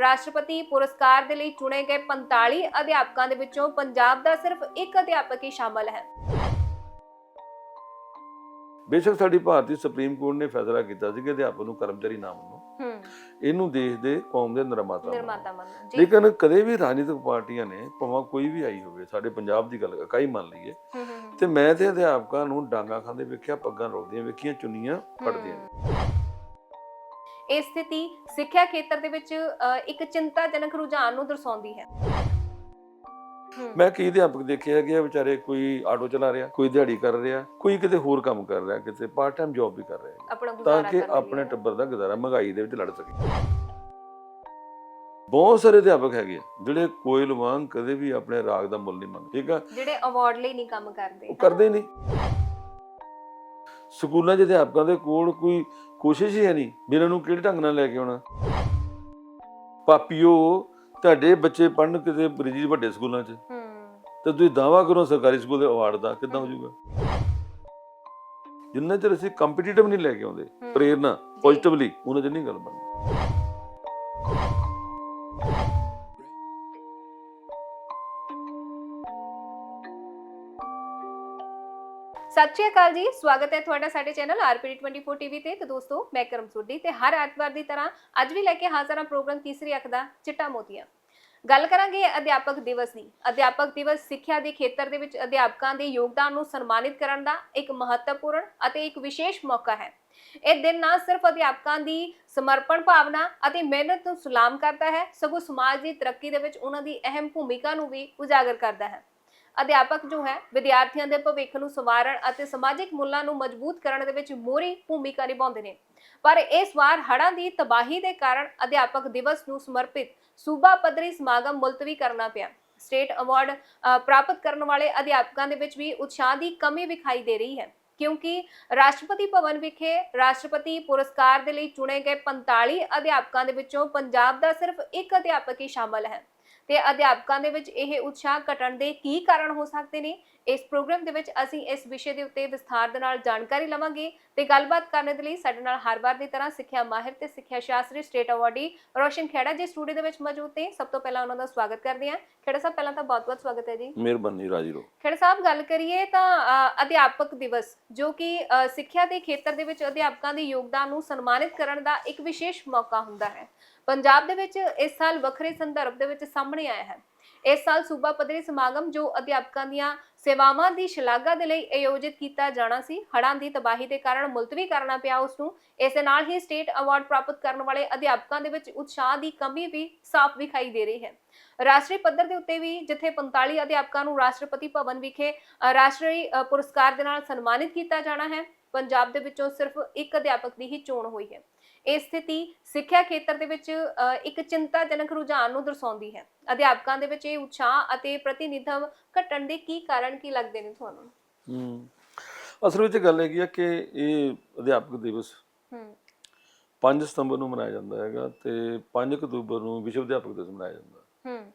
ਰਾਸ਼ਟਰਪਤੀ ਪੁਰਸਕਾਰ ਦੇ ਲਈ ਚੁਣੇ ਗਏ 45 ਅਧਿਆਪਕਾਂ ਦੇ ਵਿੱਚੋਂ ਪੰਜਾਬ ਦਾ ਸਿਰਫ ਇੱਕ ਅਧਿਆਪਕ ਹੀ ਸ਼ਾਮਲ ਹੈ। ਬੇਸ਼ੱਕ ਸਾਡੀ ਭਾਰਤੀ ਸੁਪਰੀਮ ਕੋਰਟ ਨੇ ਫੈਸਲਾ ਕੀਤਾ ਸੀ ਕਿ ਅਧਿਆਪਕ ਨੂੰ ਕਰਮਚਾਰੀ ਨਾ ਮੰਨੋ। ਹੂੰ। ਇਹਨੂੰ ਦੇਸ਼ ਦੇ ਕੌਮ ਦੇ ਨਿਰਮਾਤਾ ਮੰਨੋ। ਨਿਰਮਾਤਾ ਮੰਨੋ ਜੀ। ਲੇਕਿਨ ਕਦੇ ਵੀ ਰਾਜਨੀਤਿਕ ਪਾਰਟੀਆਂ ਨੇ ਭਾਵੇਂ ਕੋਈ ਵੀ ਆਈ ਹੋਵੇ ਸਾਡੇ ਪੰਜਾਬ ਦੀ ਗੱਲ ਇਕਾਈ ਮੰਨ ਲਈਏ। ਤੇ ਮੈਂ ਤੇ ਅਧਿਆਪਕਾਂ ਨੂੰ ਡਾਂਗਾ ਖਾਂਦੇ ਵੇਖਿਆ ਪੱਗਾਂ ਰੋਕਦੀਆਂ ਵੇਖੀਆਂ ਚੁੰਨੀਆਂ ਫੜਦੀਆਂ। ਇਹ ਸਥਿਤੀ ਸਿੱਖਿਆ ਖੇਤਰ ਦੇ ਵਿੱਚ ਇੱਕ ਚਿੰਤਾਜਨਕ ਰੁਝਾਨ ਨੂੰ ਦਰਸਾਉਂਦੀ ਹੈ। ਮੈਂ ਕਈ ਅਧਿਆਪਕ ਦੇਖੇ ਹੈਗੇ ਆ ਵਿਚਾਰੇ ਕੋਈ ਆਟੋ ਚਲਾ ਰਿਹਾ ਕੋਈ ਦਿਹਾੜੀ ਕਰ ਰਿਹਾ ਕੋਈ ਕਿਤੇ ਹੋਰ ਕੰਮ ਕਰ ਰਿਹਾ ਕਿਤੇ ਪਾਰਟ ਟਾਈਮ ਜੌਬ ਵੀ ਕਰ ਰਿਹਾ। ਤਾਂ ਕਿ ਆਪਣੇ। ਟੱਬਰ ਦਾ ਗੁਜ਼ਾਰਾ ਮਹਿੰਗਾਈ ਦੇ ਵਿੱਚ ਲੜ ਸਕੇ। ਬਹੁਤ ਸਾਰੇ ਅਧਿਆਪਕ ਹੈਗੇ ਜਿਹੜੇ ਕੋਇਲ ਵਾਂਗ ਕਦੇ ਵੀ ਆਪਣੇ ਰਾਗ ਦਾ ਮੁੱਲ ਨਹੀਂ ਮੰਗਦੇ ਠੀਕ ਆ? ਜਿਹੜੇ ਅਵਾਰਡ ਲਈ ਨਹੀਂ ਕੰਮ ਕਰਦੇ। ਉਹ ਕਰਦੇ ਨਹੀਂ। ਸਕੂਲਾਂ 'ਚ ਅਧਿਆਪਕਾਂ ਦੇ ਕੋਲ ਕੋਈ ਕੋਸ਼ਿਸ਼ ਹੀ ਹੈ ਨਹੀਂ ਇਹਨਾਂ ਨੂੰ ਕਿਹੜੇ ਢੰਗ ਨਾਲ ਲੈ ਕੇ ਆਉਣਾ। ਪਾਪੀਓ ਤੁਹਾਡੇ ਬੱਚੇ ਪੜਨ ਕਿਤੇ ਬ੍ਰਿਜੀ ਵੱਡੇ ਸਕੂਲਾਂ 'ਚ। ਹੂੰ। ਤੇ ਤੁਸੀਂ ਦਾਵਾ ਕਰੋ ਸਰਕਾਰੀ ਸਕੂਲ ਦੇ ਅਵਾਰਡ ਦਾ ਕਿੱਦਾਂ ਹੋ ਜਾਊਗਾ। ਜਿੰਨਾ ਚਿਰ ਅਸੀਂ ਕੰਪੀਟੀਟਿਵ ਨਹੀਂ ਲੈ ਕੇ ਆਉਂਦੇ ਹੂੰ। ਪ੍ਰੇਰਨਾ ਪੋਜ਼ਿਟਿਵਲੀ ਉਹਨਾਂ 'ਚ ਨਹੀਂ ਗੱਲ ਬਣਦੀ। ਸਤਿ ਸ਼੍ਰੀ ਅਕਾਲ ਜੀ, ਸਵਾਗਤ ਹੈ ਤੁਹਾਡਾ ਸਾਡੇ ਚੈਨਲ ਆਰਪੀਡੀ 24 ਟੀਵੀ ਤੇ। ਤੇ ਦੋਸਤੋ, ਮੈਂ ਕਰਮ ਸੁੱਡੀ ਤੇ ਹਰ ਐਤਵਾਰ ਦੀ ਤਰ੍ਹਾਂ ਅੱਜ ਵੀ ਲੈ ਕੇ ਹਾਜ਼ਰ ਹਾਂ ਪ੍ਰੋਗਰਾਮ ਤੀਸਰੀ ਅੱਖ ਦਾ, ਚਿੱਟਾ ਮੋਤੀਆ। ਗੱਲ ਕਰਾਂਗੇ ਅਧਿਆਪਕ ਦਿਵਸ ਦੀ। ਅਧਿਆਪਕ ਦਿਵਸ ਸਿੱਖਿਆ ਦੇ ਖੇਤਰ ਦੇ ਵਿੱਚ ਅਧਿਆਪਕਾਂ ਦੇ ਯੋਗਦਾਨ ਨੂੰ ਸਨਮਾਨਿਤ ਕਰਨ ਦਾ ਇੱਕ ਮਹੱਤਵਪੂਰਨ ਅਤੇ ਇੱਕ ਵਿਸ਼ੇਸ਼ ਮੌਕਾ ਹੈ। ਇਹ ਦਿਨ ਨਾ ਸਿਰਫ ਅਧਿਆਪਕਾਂ ਦੀ ਸਮਰਪਣ ਭਾਵਨਾ ਅਤੇ ਮਿਹਨਤ ਨੂੰ ਸਲਾਮ ਕਰਦਾ ਹੈ, ਸਗੋਂ ਸਮਾਜ ਦੀ ਤਰੱਕੀ ਦੇ ਵਿੱਚ ਉਹਨਾਂ ਦੀ ਅਹਿਮ ਭੂਮਿਕਾ ਨੂੰ ਵੀ ਉਜਾਗਰ ਕਰਦਾ ਹੈ। ਅਧਿਆਪਕ ਜੋ ਹੈ ਵਿਦਿਆਰਥੀਆਂ ਦੇ ਭਵਿੱਖ ਨੂੰ ਸੰਵਾਰਨ ਅਤੇ ਸਮਾਜਿਕ ਮੁੱਲਾਂ ਨੂੰ ਮਜ਼ਬੂਤ ਕਰਨ ਦੇ ਵਿੱਚ ਮੋਹਰੀ ਭੂਮਿਕਾ ਨਿਭਾਉਂਦੇ ਨੇ। ਪਰ ਇਸ ਵਾਰ ਹੜ੍ਹਾਂ ਦੀ ਤਬਾਹੀ ਦੇ ਕਾਰਨ ਅਧਿਆਪਕ ਦਿਵਸ ਨੂੰ ਸਮਰਪਿਤ ਸੂਬਾ ਪੱਧਰੀ ਸਮਾਗਮ ਮੁਲਤਵੀ ਕਰਨਾ ਪਿਆ। ਸਟੇਟ ਅਵਾਰਡ ਅ, ਪ੍ਰਾਪਤ ਕਰਨ ਵਾਲੇ ਅਧਿਆਪਕਾਂ ਦੇ ਵਿੱਚ ਵੀ ਉਤਸ਼ਾਹ ਦੀ ਕਮੀ ਵਿਖਾਈ ਦੇ ਰਹੀ ਹੈ। ਕਿਉਂਕਿ ਰਾਸ਼ਟਰਪਤੀ ਭਵਨ ਵਿਖੇ ਰਾਸ਼ਟਰਪਤੀ ਪੁਰਸਕਾਰ ਦੇ ਲਈ ਚੁਣੇ ਗਏ 45 ਅਧਿਆਪਕਾਂ ਦੇ ਵਿੱਚੋਂ ਪੰਜਾਬ ਦਾ ਸਿਰਫ ਇੱਕ ਅਧਿਆਪਕ ਹੀ ਸ਼ਾਮਲ ਹੈ। ਤੇ ਅਧਿਆਪਕਾਂ ਦੇ ਵਿੱਚ ਇਹ ਉਤਸ਼ਾਹ ਘਟਣ ਦੇ ਕੀ ਕਾਰਨ ਹੋ ਸਕਦੇ ਨੇ? ਇਸ ਪ੍ਰੋਗਰਾਮ ਦੇ ਵਿੱਚ ਅਸੀਂ ਇਸ ਵਿਸ਼ੇ ਦੇ ਉੱਤੇ ਵਿਸਥਾਰ ਦੇ ਨਾਲ ਜਾਣਕਾਰੀ ਲਵਾਂਗੇ ਤੇ ਗੱਲਬਾਤ ਕਰਨ ਦੇ ਲਈ ਸਾਡੇ ਨਾਲ ਹਰ ਵਾਰ ਦੀ ਤਰ੍ਹਾਂ ਸਿੱਖਿਆ ਮਾਹਿਰ ਤੇ ਸਿੱਖਿਆ ਸ਼ਾਸਤਰੀ ਸਟੇਟ ਅਵਾਰਡੀ ਰੋਸ਼ਨ ਖੇੜਾ ਜੀ ਸਟੂਡੀਓ ਦੇ ਵਿੱਚ ਮੌਜੂਦ ਨੇ। ਸਭ ਤੋਂ ਪਹਿਲਾਂ ਉਹਨਾਂ ਦਾ ਸਵਾਗਤ ਕਰਦੇ ਹਾਂ। ਖੇੜਾ ਸਾਹਿਬ ਪਹਿਲਾਂ ਤਾਂ ਬਹੁਤ-ਬਹੁਤ ਸਵਾਗਤ ਹੈ ਜੀ। ਮਿਹਰਬਾਨੀ ਰਾਜੀ ਰੋ ਖੇੜਾ ਸਾਹਿਬ ਗੱਲ ਕਰੀਏ ਤਾਂ ਅਧਿਆਪਕ ਦਿਵਸ ਜੋ ਕਿ ਸਿੱਖਿਆ ਦੇ ਖੇਤਰ ਦੇ ਵਿੱਚ ਅਧਿਆਪਕਾਂ ਦੇ ਯੋਗਦਾਨ ਨੂੰ ਸਨਮਾਨਿਤ ਕਰਨ ਦਾ ਇੱਕ ਵਿਸ਼ੇਸ਼ ਮੌਕਾ ਹੁੰਦਾ ਹੈ। ਪੰਜਾਬ ਦੇ ਵਿੱਚ ਇਸ ਸਾਲ ਵੱਖਰੇ ਸੰਦਰਭ ਦੇ ਵਿੱਚ ਸਾਹਮਣੇ ਆਇਆ ਹੈ। ਇਸ ਸਾਲ ਸੂਬਾ ਪੱਧਰੀ ਸਮਾਗਮ ਜੋ ਅਧਿਆਪਕਾਂ ਦੀਆਂ ਸੇਵਾਵਾਂ ਦੀ ਸ਼ਲਾਘਾ ਦੇ ਲਈ ਆਯੋਜਿਤ ਕੀਤਾ ਜਾਣਾ ਸੀ, ਹੜ੍ਹਾਂ ਦੀ ਤਬਾਹੀ ਦੇ ਕਾਰਨ ਮੁਲਤਵੀ ਕਰਨਾ ਪਿਆ ਉਸ ਨੂੰ। ਇਸ ਦੇ ਨਾਲ ਹੀ ਸਟੇਟ ਅਵਾਰਡ ਪ੍ਰਾਪਤ ਕਰਨ ਵਾਲੇ ਅਧਿਆਪਕਾਂ ਦੇ ਵਿੱਚ ਉਤਸ਼ਾਹ ਦੀ ਕਮੀ ਵੀ ਸਾਫ਼ ਵਿਖਾਈ ਦੇ ਰਹੀ ਹੈ। ਰਾਸ਼ਟਰੀ ਪੱਧਰ ਦੇ ਉੱਤੇ ਵੀ ਜਿੱਥੇ 45 ਅਧਿਆਪਕਾਂ ਨੂੰ ਰਾਸ਼ਟਰਪਤੀ ਭਵਨ ਵਿਖੇ ਰਾਸ਼ਟਰੀ ਪੁਰਸਕਾਰ ਦੇ ਨਾਲ ਸਨਮਾਨਿਤ ਕੀਤਾ ਜਾਣਾ ਹੈ, ਪੰਜਾਬ ਦੇ ਵਿੱਚੋਂ ਸਿਰਫ ਇੱਕ ਅਧਿਆਪਕ ਦੀ ਹੀ ਚੋਣ ਹੋਈ ਹੈ। ਇਹ ਸਥਿਤੀ ਸਿੱਖਿਆ ਖੇਤਰ ਦੇ ਵਿੱਚ ਇੱਕ ਚਿੰਤਾਜਨਕ ਰੁਝਾਨ ਨੂੰ ਦਰਸਾਉਂਦੀ ਹੈ। ਅਧਿਆਪਕਾਂ ਦੇ ਵਿੱਚ ਇਹ ਉਤਸ਼ਾਹ ਅਤੇ ਪ੍ਰਤੀਨਿਧਵ ਘਟਣ ਦੇ ਕੀ ਕਾਰਨ ਕੀ ਲੱਗਦੇ ਨੇ ਤੁਹਾਨੂੰ? ਹੂੰ। ਅਸਲ ਵਿੱਚ ਗੱਲ ਹੈਗੀ ਆ ਕਿ ਇਹ ਅਧਿਆਪਕ ਦਿਵਸ ਹੂੰ। 5 ਸਤੰਬਰ ਨੂੰ ਮਨਾਇਆ ਜਾਂਦਾ ਹੈਗਾ ਤੇ 5 ਅਕਤੂਬਰ ਨੂੰ ਵਿਸ਼ਵ ਅਧਿਆਪਕ ਦਿਵਸ ਮਨਾਇਆ ਜਾਂਦਾ। ਹੂੰ।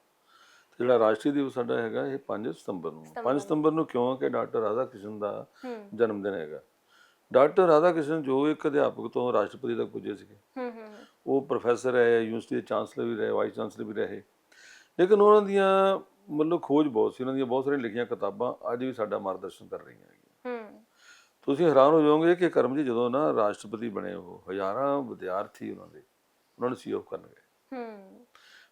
ਜਿਹੜਾ ਰਾਸ਼ਟਰੀ ਦਿਵਸ ਸਾਡਾ ਹੈਗਾ ਇਹ 5 ਸਤੰਬਰ ਨੂੰ। ਸਤੰਬਰ 5 ਸਤੰਬਰ ਨੂੰ ਕਿਉਂ? ਕਿ ਡਾਕਟਰ ਰਾਧਾ ਕ੍ਰਿਸ਼ਨ ਦਾ ਜਨਮ ਦਿਨ ਹੈਗਾ। ਡਾਕਟਰ ਰਾਧਾ ਕ੍ਰਿਸ਼ਨ ਜੋ ਇੱਕ ਅਧਿਆਪਕ ਤੋਂ ਰਾਸ਼ਟਰਪਤੀ ਤੱਕ ਪੁੱਜੇ ਸੀਗੇ। ਹੂੰ ਹੂੰ ਉਹ ਪ੍ਰੋਫੈਸਰ ਹੈ ਯੂਨੀਵਰਸਿਟੀ ਦੇ ਚਾਂਸਲਰ ਵੀ ਰਹੇ ਵਾਈਸ ਚਾਂਸਲਰ ਵੀ ਰਹੇ। ਲੇਕਿਨ ਉਹਨਾਂ ਦੀਆਂ ਮਤਲਬ ਖੋਜ ਬਹੁਤ ਸੀ ਉਹਨਾਂ ਦੀਆਂ ਬਹੁਤ ਸਾਰੀਆਂ ਲਿਖੀਆਂ ਕਿਤਾਬਾਂ ਅੱਜ ਵੀ ਸਾਡਾ ਮਾਰਗਦਰਸ਼ਨ ਕਰ ਰਹੀਆਂ ਹੈਗੀਆਂ। ਹੂੰ। ਤੁਸੀਂ ਹੈਰਾਨ ਹੋ ਜਾਓਗੇ ਕਿ ਕਰਮ ਜੀ ਜਦੋਂ ਨਾ ਰਾਸ਼ਟਰਪਤੀ ਬਣੇ ਉਹ ਹਜ਼ਾਰਾਂ ਵਿਦਿਆਰਥੀ ਉਹਨਾਂ ਦੇ ਉਹਨਾਂ ਨੂੰ ਸੀਓ ਕਰਨ ਗਏ। ਹੂੰ।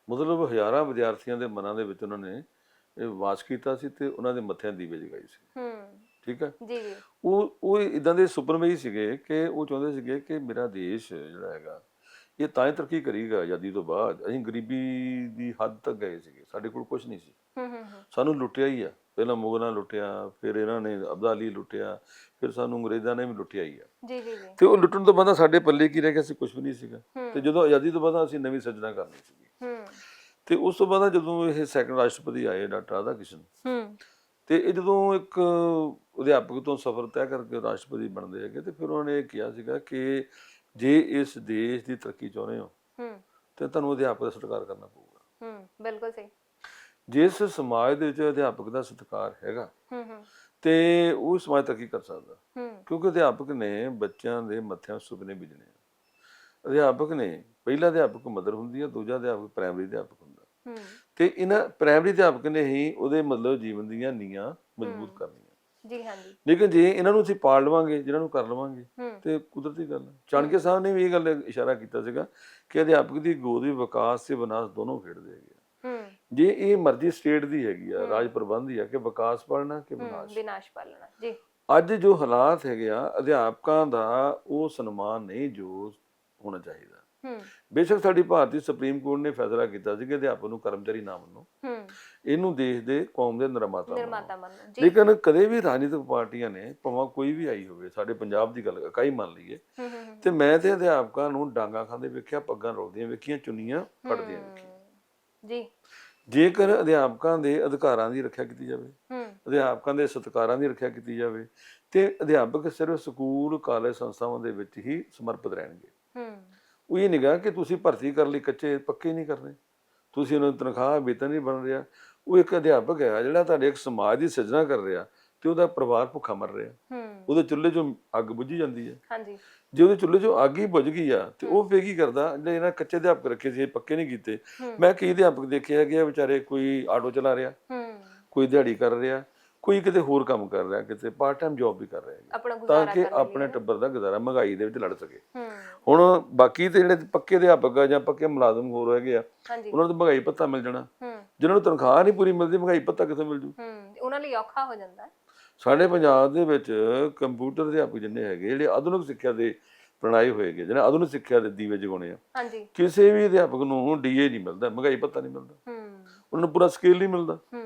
ਮਤਲਬ ਹਜ਼ਾਰਾਂ ਵਿਦਿਆਰਥੀਆਂ ਦੇ ਮਨਾਂ ਦੇ ਵਿੱਚ ਉਹਨਾਂ ਨੇ ਇਹ ਵਾਸ ਕੀਤਾ ਸੀ ਤੇ ਉਹਨਾਂ ਦੇ ਮੱਥਿਆਂ ਦੀਵੇ ਜਗਾਈ ਸੀ। ਹੂੰ। ਠੀਕ ਹੈ? ਜੀ ਜੀ। ਉਹ ਉਹ ਇਦਾਂ ਦੇ ਸੁਪਨਮਈ ਸੀਗੇ ਕਿ ਉਹ ਚਾਹੁੰਦੇ ਸੀਗੇ ਕਿ ਮੇਰਾ ਦੇਸ਼ ਜਿਹੜਾ ਹੈਗਾ ਇਹ ਤਾਂ ਹੀ ਤਰੱਕੀ ਕਰੇਗਾ ਆਜ਼ਾਦੀ ਤੋਂ ਬਾਅਦ। ਅਸੀਂ ਗਰੀਬੀ ਦੀ ਹੱਦ ਤੱਕ ਗਏ ਸੀਗੇ ਸਾਡੇ ਕੋਲ ਕੁਝ ਨਹੀਂ ਸੀ। ਹੂੰ ਹੂੰ ਸਾਨੂੰ ਲੁੱਟਿਆ ਹੀ ਆ। ਪਹਿਲਾਂ ਮੁਗਲਾਂ ਲੁੱਟਿਆ ਫਿਰ ਇਹਨਾਂ ਨੇ ਅਬਦਾਲੀ ਲੁੱਟਿਆ ਫਿਰ ਸਾਨੂੰ ਅੰਗਰੇਜ਼ਾਂ ਨੇ ਵੀ ਲੁੱਟਿਆ ਹੀ ਆ। ਜੀ ਜੀ ਜੀ। ਤੇ ਉਹ ਲੁੱਟਣ ਤੋਂ ਬਾਅਦ ਸਾਡੇ ਪੱਲੇ ਕੀ ਰਹਿ ਗਿਆ ਸੀ? ਕੁਝ ਵੀ ਨਹੀਂ ਸੀਗਾ। ਤੇ ਜਦੋਂ ਆਜ਼ਾਦੀ ਤੋਂ ਬਾਅਦ ਅਸੀਂ ਨਵੀਂ ਸਿਰਜਣਾ ਕਰਨੀ ਸੀਗੀ। ਹੂੰ। ਤੇ ਉਸ ਤੋਂ ਬਾਅਦ ਜਦੋਂ ਇਹ ਸੈਕੰਡ ਰਾਸ਼ਟਰਪਤੀ ਆਏ ਡਾਕਟਰ ਰਾਧਾ ਕ੍ਰਿਸ਼ਨ ਹੂੰ। ਤੇ ਇਹ ਜਦੋਂ ਇੱਕ ਅਧਿਆਪਕ ਤੋਂ ਸਫ਼ਰ ਤੈਅ ਕਰਕੇ ਰਾਸ਼ਟਰਪਤੀ ਬਣਦੇ ਹੈਗੇ ਤੇ ਫਿਰ ਉਹਨਾਂ ਨੇ ਇਹ ਕਿਹਾ ਸੀਗਾ ਕਿ ਜੇ ਇਸ ਦੇਸ਼ ਦੀ ਤਰੱਕੀ ਚਾਹੁੰਦੇ ਹੋ ਹੂੰ। ਤੇ ਤੁਹਾਨੂੰ ਅਧਿਆਪਕ ਦਾ ਸਤਿਕਾਰ ਕਰਨਾ ਪਊਗਾ। ਹੂੰ ਬਿਲਕੁਲ ਸਹੀ। ਜਿਸ ਸਮਾਜ ਦੇ ਵਿੱਚ ਅਧਿਆਪਕ ਦਾ ਸਤਿਕਾਰ ਹੈਗਾ ਹੂੰ ਹੂੰ। ਤੇ ਉਹ ਸਮਾਜ ਤਰੱਕੀ ਕਰ ਸਕਦਾ। ਹੂੰ। ਕਿਉਂਕਿ ਅਧਿਆਪਕ ਨੇ ਬੱਚਿਆਂ ਦੇ ਮੱਥਿਆਂ ਸੁਪਨੇ ਬੀਜਣੇ ਆ। ਅਧਿਆਪਕ ਨੇ ਪਹਿਲਾ ਅਧਿਆਪਕ ਮਦਰ ਹੁੰਦੀ ਹੈ ਦੂਜਾ ਅਧਿਆਪਕ ਪ੍ਰਾਇਮਰੀ ਅਧਿਆਪਕ ਹੁੰਦਾ। ਹੂੰ। ਤੇ ਇਹਨਾਂ ਪ੍ਰਾਇਮਰੀ ਅਧਿਆਪਕ ਨੇ ਹੀ ਉਹਦੇ ਮਤਲਬ ਜੀਵਨ ਦੀਆਂ ਨੀਆਂ ਮਜ਼ਬੂਤ। ਕਰਨੀਆਂ। ਜੀ ਹਾਂਜੀ। ਲੇਕਿਨ ਜੇ ਇਹਨਾਂ ਨੂੰ ਅਸੀਂ ਪਾਲ ਲਵਾਂਗੇ ਜਿਹਨਾਂ ਨੂੰ ਕਰ ਲਵਾਂਗੇ ਹੂੰ। ਤੇ ਕੁਦਰਤੀ ਗੱਲ ਹੈ। ਚਾਣਕੇ ਸਾਹਿਬ ਨੇ ਵੀ ਇਹ ਗੱਲ ਇਸ਼ਾਰਾ ਕੀਤਾ ਸੀਗਾ ਕਿ ਅਧਿਆਪਕ ਦੀ ਗੋਦ ਵੀ ਵਿਕਾਸ ਤੇ ਵਿਨਾਸ਼ ਦੋਨੋਂ ਖੇਡਦੇ ਹੈਗੇ। ਹੂੰ। ਜੇ ਇਹ ਮਰਜ਼ੀ ਸਟੇਟ ਦੀ ਹੈਗੀ ਆ। ਰਾਜ ਪ੍ਰਬੰਧ ਦੀ ਆ ਕਿ ਵਿਕਾਸ ਪੜਨਾ ਕਿ ਹੂੰ ਵਿਨਾਸ਼। ਵਿਨਾਸ਼ ਪਾਲਣਾ ਜੀ। ਅੱਜ ਜੋ ਹਾਲਾਤ ਹੈਗੇ ਆ ਅਧਿਆਪਕਾਂ ਦਾ ਉਹ ਸਨਮਾਨ ਨਹੀਂ ਜੋ ਹੋਣਾ ਚਾਹੀਦਾ। ਹੂੰ ਬੇਸ਼ੱਕ ਸਾਡੀ ਭਾਰਤੀ ਸੁਪਰੀਮ ਕੋਰਟ ਨੇ ਫੈਸਲਾ ਕੀਤਾ ਸੀ ਕਿ ਅਧਿਆਪਕ ਨੂੰ ਕਰਮਚਾਰੀ ਨਾ ਮੰਨੋ। ਇਹਨੂੰ ਦੇਸ਼ ਦੇ ਕੌਮ ਦੇ ਨਿਰਮਾਤਾ ਮੰਨੋ। ਨਿਰਮਾਤਾ ਮੰਨੋ ਜੀ। ਲੇਕਿਨ ਕਦੇ ਵੀ ਰਾਜਨੀਤਿਕ ਪਾਰਟੀਆਂ ਨੇ ਭਾਵੇਂ ਕੋਈ ਵੀ ਆਈ ਹੋਵੇ ਸਾਡੇ ਪੰਜਾਬ ਦੀ ਗੱਲ ਇਕਾਈ ਮੰਨ ਲਈਏ ਤੇ ਮੈਂ ਤੇ ਅਧਿਆਪਕਾਂ ਨੂੰ ਡਾਂਗਾ ਖਾਂਦੇ ਵੇਖਿਆ ਪੱਗਾਂ ਰੋਲਦੀਆਂ ਵੇਖੀਆਂ ਚੁੰਨੀਆਂ ਫੜਦੀਆਂ ਵੇਖੀਆਂ। ਜੀ। ਜੇਕਰ ਅਧਿਆਪਕਾਂ ਦੇ ਅਧਿਕਾਰਾਂ ਦੀ ਰੱਖਿਆ ਕੀਤੀ ਜਾਵੇ ਅਧਿਆਪਕਾਂ ਦੇ ਸਤਿਕਾਰਾਂ ਦੀ ਰੱਖਿਆ ਕੀਤੀ ਜਾਵੇ ਤੇ ਅਧਿਆਪਕ ਸਿਰਫ ਸਕੂਲ ਕਾਲਜ ਸੰਸਥਾਵਾਂ ਦੇ ਵਿੱਚ ਹੀ ਸਮਰਪਿਤ ਰਹਿਣਗੇ। ਹੂੰ। ਉਹ ਇਹ ਨਿਗਾਹ ਕਿ ਤੁਸੀਂ ਭਰਤੀ ਕਰਨ ਲਈ ਕੱਚੇ ਪੱਕੇ ਨਹੀਂ ਕਰਨੇ। ਤੁਸੀਂ ਉਹਨਾਂ ਨੂੰ ਤਨਖਾਹ ਵੇਤਨ ਨਹੀਂ ਬਣ ਰਿਹਾ। ਉਹ ਇੱਕ ਅਧਿਆਪਕ ਹੈ ਜਿਹੜਾ ਤੁਹਾਡੇ ਇੱਕ ਸਮਾਜ ਦੀ ਸਿਰਜਣਾ ਕਰ ਰਿਹਾ ਤੇ ਉਹਦਾ ਪਰਿਵਾਰ ਭੁੱਖਾ ਮਰ ਰਿਹਾ। ਹੂੰ। ਉਹਦੇ ਚੁੱਲ੍ਹੇ 'ਚੋਂ ਅੱਗ ਬੁਝੀ ਜਾਂਦੀ ਹੈ। ਹਾਂਜੀ। ਜੇ ਉਹਦੇ ਚੁੱਲ੍ਹੇ 'ਚੋਂ ਅੱਗ ਹੀ ਬੁਝ ਗਈ ਆ ਤੇ ਉਹ ਫੇਰ ਕੀ ਕਰਦਾ? ਜਿਹੜੇ ਇਹਨਾਂ ਕੱਚੇ ਅਧਿਆਪਕ ਰੱਖੇ ਸੀ ਇਹ ਪੱਕੇ ਨਹੀਂ ਕੀਤੇ। ਮੈਂ ਕਈ ਅਧਿਆਪਕ ਦੇਖੇ ਹੈਗੇ ਆ ਵਿਚਾਰੇ ਕੋਈ ਆਟੋ ਚਲਾ ਰਿਹਾ। ਹੂੰ। ਕੋਈ ਦਿਹਾੜੀ ਕਰ ਰਿਹਾ। ਕੋਈ ਕਿਤੇ ਹੋਰ ਕੰਮ ਕਰ ਰਿਹਾ ਕਿਤੇ ਪਾਰਟ ਟਾਈਮ ਜੌਬ ਵੀ ਕਰ ਰਿਹਾ ਤਾਂ ਕਿ ਆਪਣੇ। ਟੱਬਰ ਦਾ ਗੁਜ਼ਾਰਾ ਮਹਿੰਗਾਈ ਦੇ ਵਿੱਚ ਲੜ ਸਕੇ। ਹੁਣ ਬਾਕੀ ਤੇ ਜਿਹੜੇ ਪੱਕੇ ਅਧਿਆਪਕ ਆ ਜਾਂ ਪੱਕੇ ਮੁਲਾਜ਼ਮ ਹੋਰ ਹੈਗੇ ਆ ਉਹਨਾਂ ਨੂੰ ਤਾਂ ਮਹਿੰਗਾਈ ਭੱਤਾ ਮਿਲ ਜਾਣਾ। ਜਿਨ੍ਹਾਂ ਨੂੰ ਤਨਖਾਹ ਨਹੀਂ ਪੂਰੀ ਮਿਲਦੀ ਮਹਿੰਗਾਈ ਭੱਤਾ ਕਿੱਥੋਂ ਮਿਲ ਜੂ? ਉਹਨਾਂ ਲਈ ਔਖਾ ਹੋ ਜਾਂਦਾ। ਸਾਡੇ ਪੰਜਾਬ ਦੇ ਵਿੱਚ ਕੰਪਿਊਟਰ ਅਧਿਆਪਕ ਜਿੰਨੇ ਹੈਗੇ ਜਿਹੜੇ ਆਧੁਨਿਕ ਸਿੱਖਿਆ ਦੇ ਪ੍ਰਣਾਈ ਹੋਏਗੇ ਜਿਹੜੇ ਆਧੁਨਿਕ ਸਿੱਖਿਆ ਦੇ ਦੀਵੇ ਜਗਾਉਣੇ ਆ ਹਾਂਜੀ। ਕਿਸੇ ਵੀ ਅਧਿਆਪਕ ਨੂੰ ਡੀਏ ਨਹੀਂ ਮਿਲਦਾ ਮਹਿੰਗਾਈ ਭੱਤਾ ਨਹੀਂ ਮਿਲਦਾ। ਹੂੰ। ਉਹਨਾਂ ਨੂੰ ਪੂਰਾ ਸਕੇਲ ਨਹੀਂ ਮਿਲਦਾ। ਹੂੰ।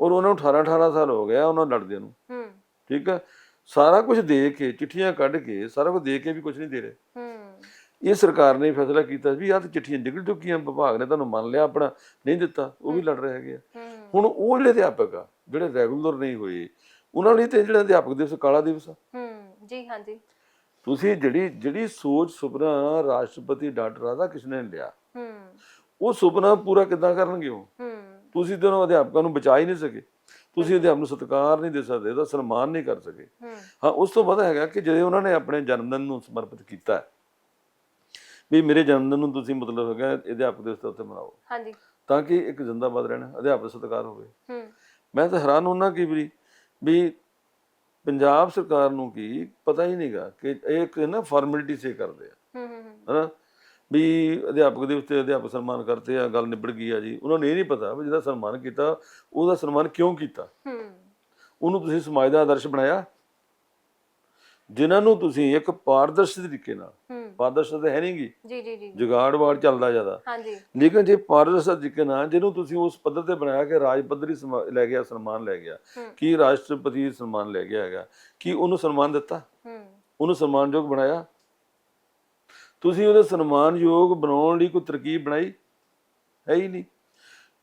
ਔਰ ਉਹਨਾਂ ਨੂੰ 18 18 ਸਾਲ ਹੋ ਗਿਆ ਉਹਨਾਂ ਲੜਦਿਆਂ ਨੂੰ। ਹੂੰ। ਠੀਕ ਹੈ ਸਾਰਾ ਕੁਝ ਦੇ ਕੇ ਚਿੱਠੀਆਂ ਕੱਢ ਕੇ ਸਾਰਾ ਕੁਝ ਦੇ ਕੇ ਵੀ ਕੁਝ ਨਹੀਂ ਦੇ ਰਹੇ। ਹੂੰ। ਇਹ ਸਰਕਾਰ ਨੇ ਫੈਸਲਾ ਕੀਤਾ ਵੀ ਆਹ ਤਾਂ ਚਿੱਠੀਆਂ ਨਿਕਲ ਚੁੱਕੀਆਂ ਵਿਭਾਗ ਨੇ ਤੁਹਾਨੂੰ ਮੰਨ ਲਿਆ ਆਪਣਾ ਨਹੀਂ ਦਿੱਤਾ ਉਹ ਵੀ ਲੜ ਰਹੇ ਹੈਗੇ ਆ। ਹੂੰ। ਹੁਣ ਉਹ ਜਿਹੜੇ ਅਧਿਆਪਕ ਆ ਜਿਹੜੇ ਰੈਗੂਲਰ ਨਹੀਂ ਹੋਏ ਉਹਨਾਂ ਲਈ ਤੇ ਜਿਹੜਾ ਅਧਿਆਪਕ ਦਿਵਸ ਕਾਲਾ ਦਿਵਸ ਆ। ਹੂੰ ਜੀ ਹਾਂਜੀ ਤੁਸੀਂ ਜਿਹੜੀ ਜਿਹੜੀ ਸੋਚ ਸੁਪਨਾ ਰਾਸ਼ਟਰਪਤੀ ਡਾਕਟਰ ਰਾਧਾ ਕ੍ਰਿਸ਼ਨ ਨੇ ਲਿਆ ਹੂੰ। ਉਹ ਸੁਪਨਾ ਪੂਰਾ ਕਿੱਦਾਂ ਕਰਨਗੇ ਉਹ? ਹੂੰ। ਤੁਸੀਂ ਤੇ ਉਹਨਾਂ ਅਧਿਆਪਕਾਂ ਨੂੰ ਬਚਾ ਹੀ ਨਹੀਂ ਸਕੇ। ਤੁਸੀਂ ਅਧਿਆਪਕ ਨੂੰ ਸਤਿਕਾਰ ਨਹੀਂ ਦੇ ਸਕਦੇ ਉਹਦਾ ਸਨਮਾਨ ਨਹੀਂ ਕਰ ਸਕੇ। ਹੂੰ। ਉਸ ਤੋਂ ਬਾਅਦ ਹੈਗਾ ਕਿ ਜਦੋਂ ਉਹਨਾਂ ਨੇ ਆਪਣੇ ਜਨਮ ਦਿਨ ਨੂੰ ਸਮਰਪਿਤ ਕੀਤਾ ਵੀ ਮੇਰੇ ਜਨਮ ਦਿਨ ਨੂੰ ਤੁਸੀਂ ਮਤਲਬ ਹੈਗਾ ਅਧਿਆਪਕ ਦੇ ਉੱਤੇ ਮਨਾਓ। ਹਾਂਜੀ। ਤਾਂ ਕਿ ਇੱਕ ਜ਼ਿੰਦਾਬਾਦ ਰਹਿਣਾ ਅਧਿਆਪਕ ਸਤਿਕਾਰ ਹੋਵੇ। ਹੂੰ। ਮੈਂ ਤਾਂ ਹੈਰਾਨ ਹੁੰਨਾ ਕਿ ਵੀ ਵੀ ਪੰਜਾਬ ਸਰਕਾਰ ਨੂੰ ਕੀ ਪਤਾ ਹੀ ਨਹੀਂਗਾ ਕਿ ਇਹ ਇੱਕ ਨਾ ਫਾਰਮੈਲਿਟੀ ਸੇ ਕਰਦੇ ਆ। ਹੂੰ ਹੂੰ ਹੂੰ। ਹਨਾ? ਵੀ ਅਧਿਆਪਕ ਦੇ ਉੱਤੇ ਅਧਿਆਪਕ ਸਨਮਾਨ ਕਰਤੇ ਆ ਗੱਲ ਨਿਬੜ ਗਈ ਆ ਜੀ। ਉਹਨਾਂ ਨੂੰ ਇਹ ਨਹੀਂ ਪਤਾ ਵੀ ਜਿਹਦਾ ਸਨਮਾਨ ਕੀਤਾ ਉਹਦਾ ਸਨਮਾਨ ਕਿਉਂ ਕੀਤਾ? ਹੂੰ। ਉਹਨੂੰ ਤੁਸੀਂ ਸਮਾਜ ਦਾ ਆਦਰਸ਼ ਬਣਾਇਆ? ਜਿਨ੍ਹਾਂ ਨੂੰ ਤੁਸੀਂ ਇੱਕ ਪਾਰਦਰਸ਼ੀ ਤਰੀਕੇ ਨਾਲ ਹੂੰ। ਪਾਰਦਰਸ਼ਤਾ ਤਾਂ ਹੈ ਨਹੀਂਗੀ ਜੀ ਜੀ ਜੀ। ਜੁਗਾੜਵਾੜ ਚੱਲਦਾ ਜ਼ਿਆਦਾ। ਹਾਂਜੀ। ਲੇਕਿਨ ਜੇ ਪਾਰਦਰਸ਼ਤਾ ਤਰੀਕੇ ਨਾਲ ਜਿਹਨੂੰ ਤੁਸੀਂ ਉਸ ਪੱਧਰ ਤੇ ਬਣਾਇਆ ਕਿ ਰਾਜ ਪੱਧਰੀ ਲੈ ਗਿਆ ਸਨਮਾਨ ਲੈ ਗਿਆ ਕੀ ਰਾਸ਼ਟਰਪਤੀ ਸਨਮਾਨ ਲੈ ਗਿਆ ਹੈਗਾ? ਕੀ ਉਹਨੂੰ ਸਨਮਾਨ ਦਿੱਤਾ? ਹੂੰ। ਉਹਨੂੰ ਸਨਮਾਨਯੋਗ ਬਣਾਇਆ? ਤੁਸੀਂ ਉਹਦੇ ਸਨਮਾਨਯੋਗ ਬਣਾਉਣ ਲਈ ਕੋਈ ਤਰਕੀਬ ਬਣਾਈ? ਹੈ ਹੀ ਨਹੀਂ।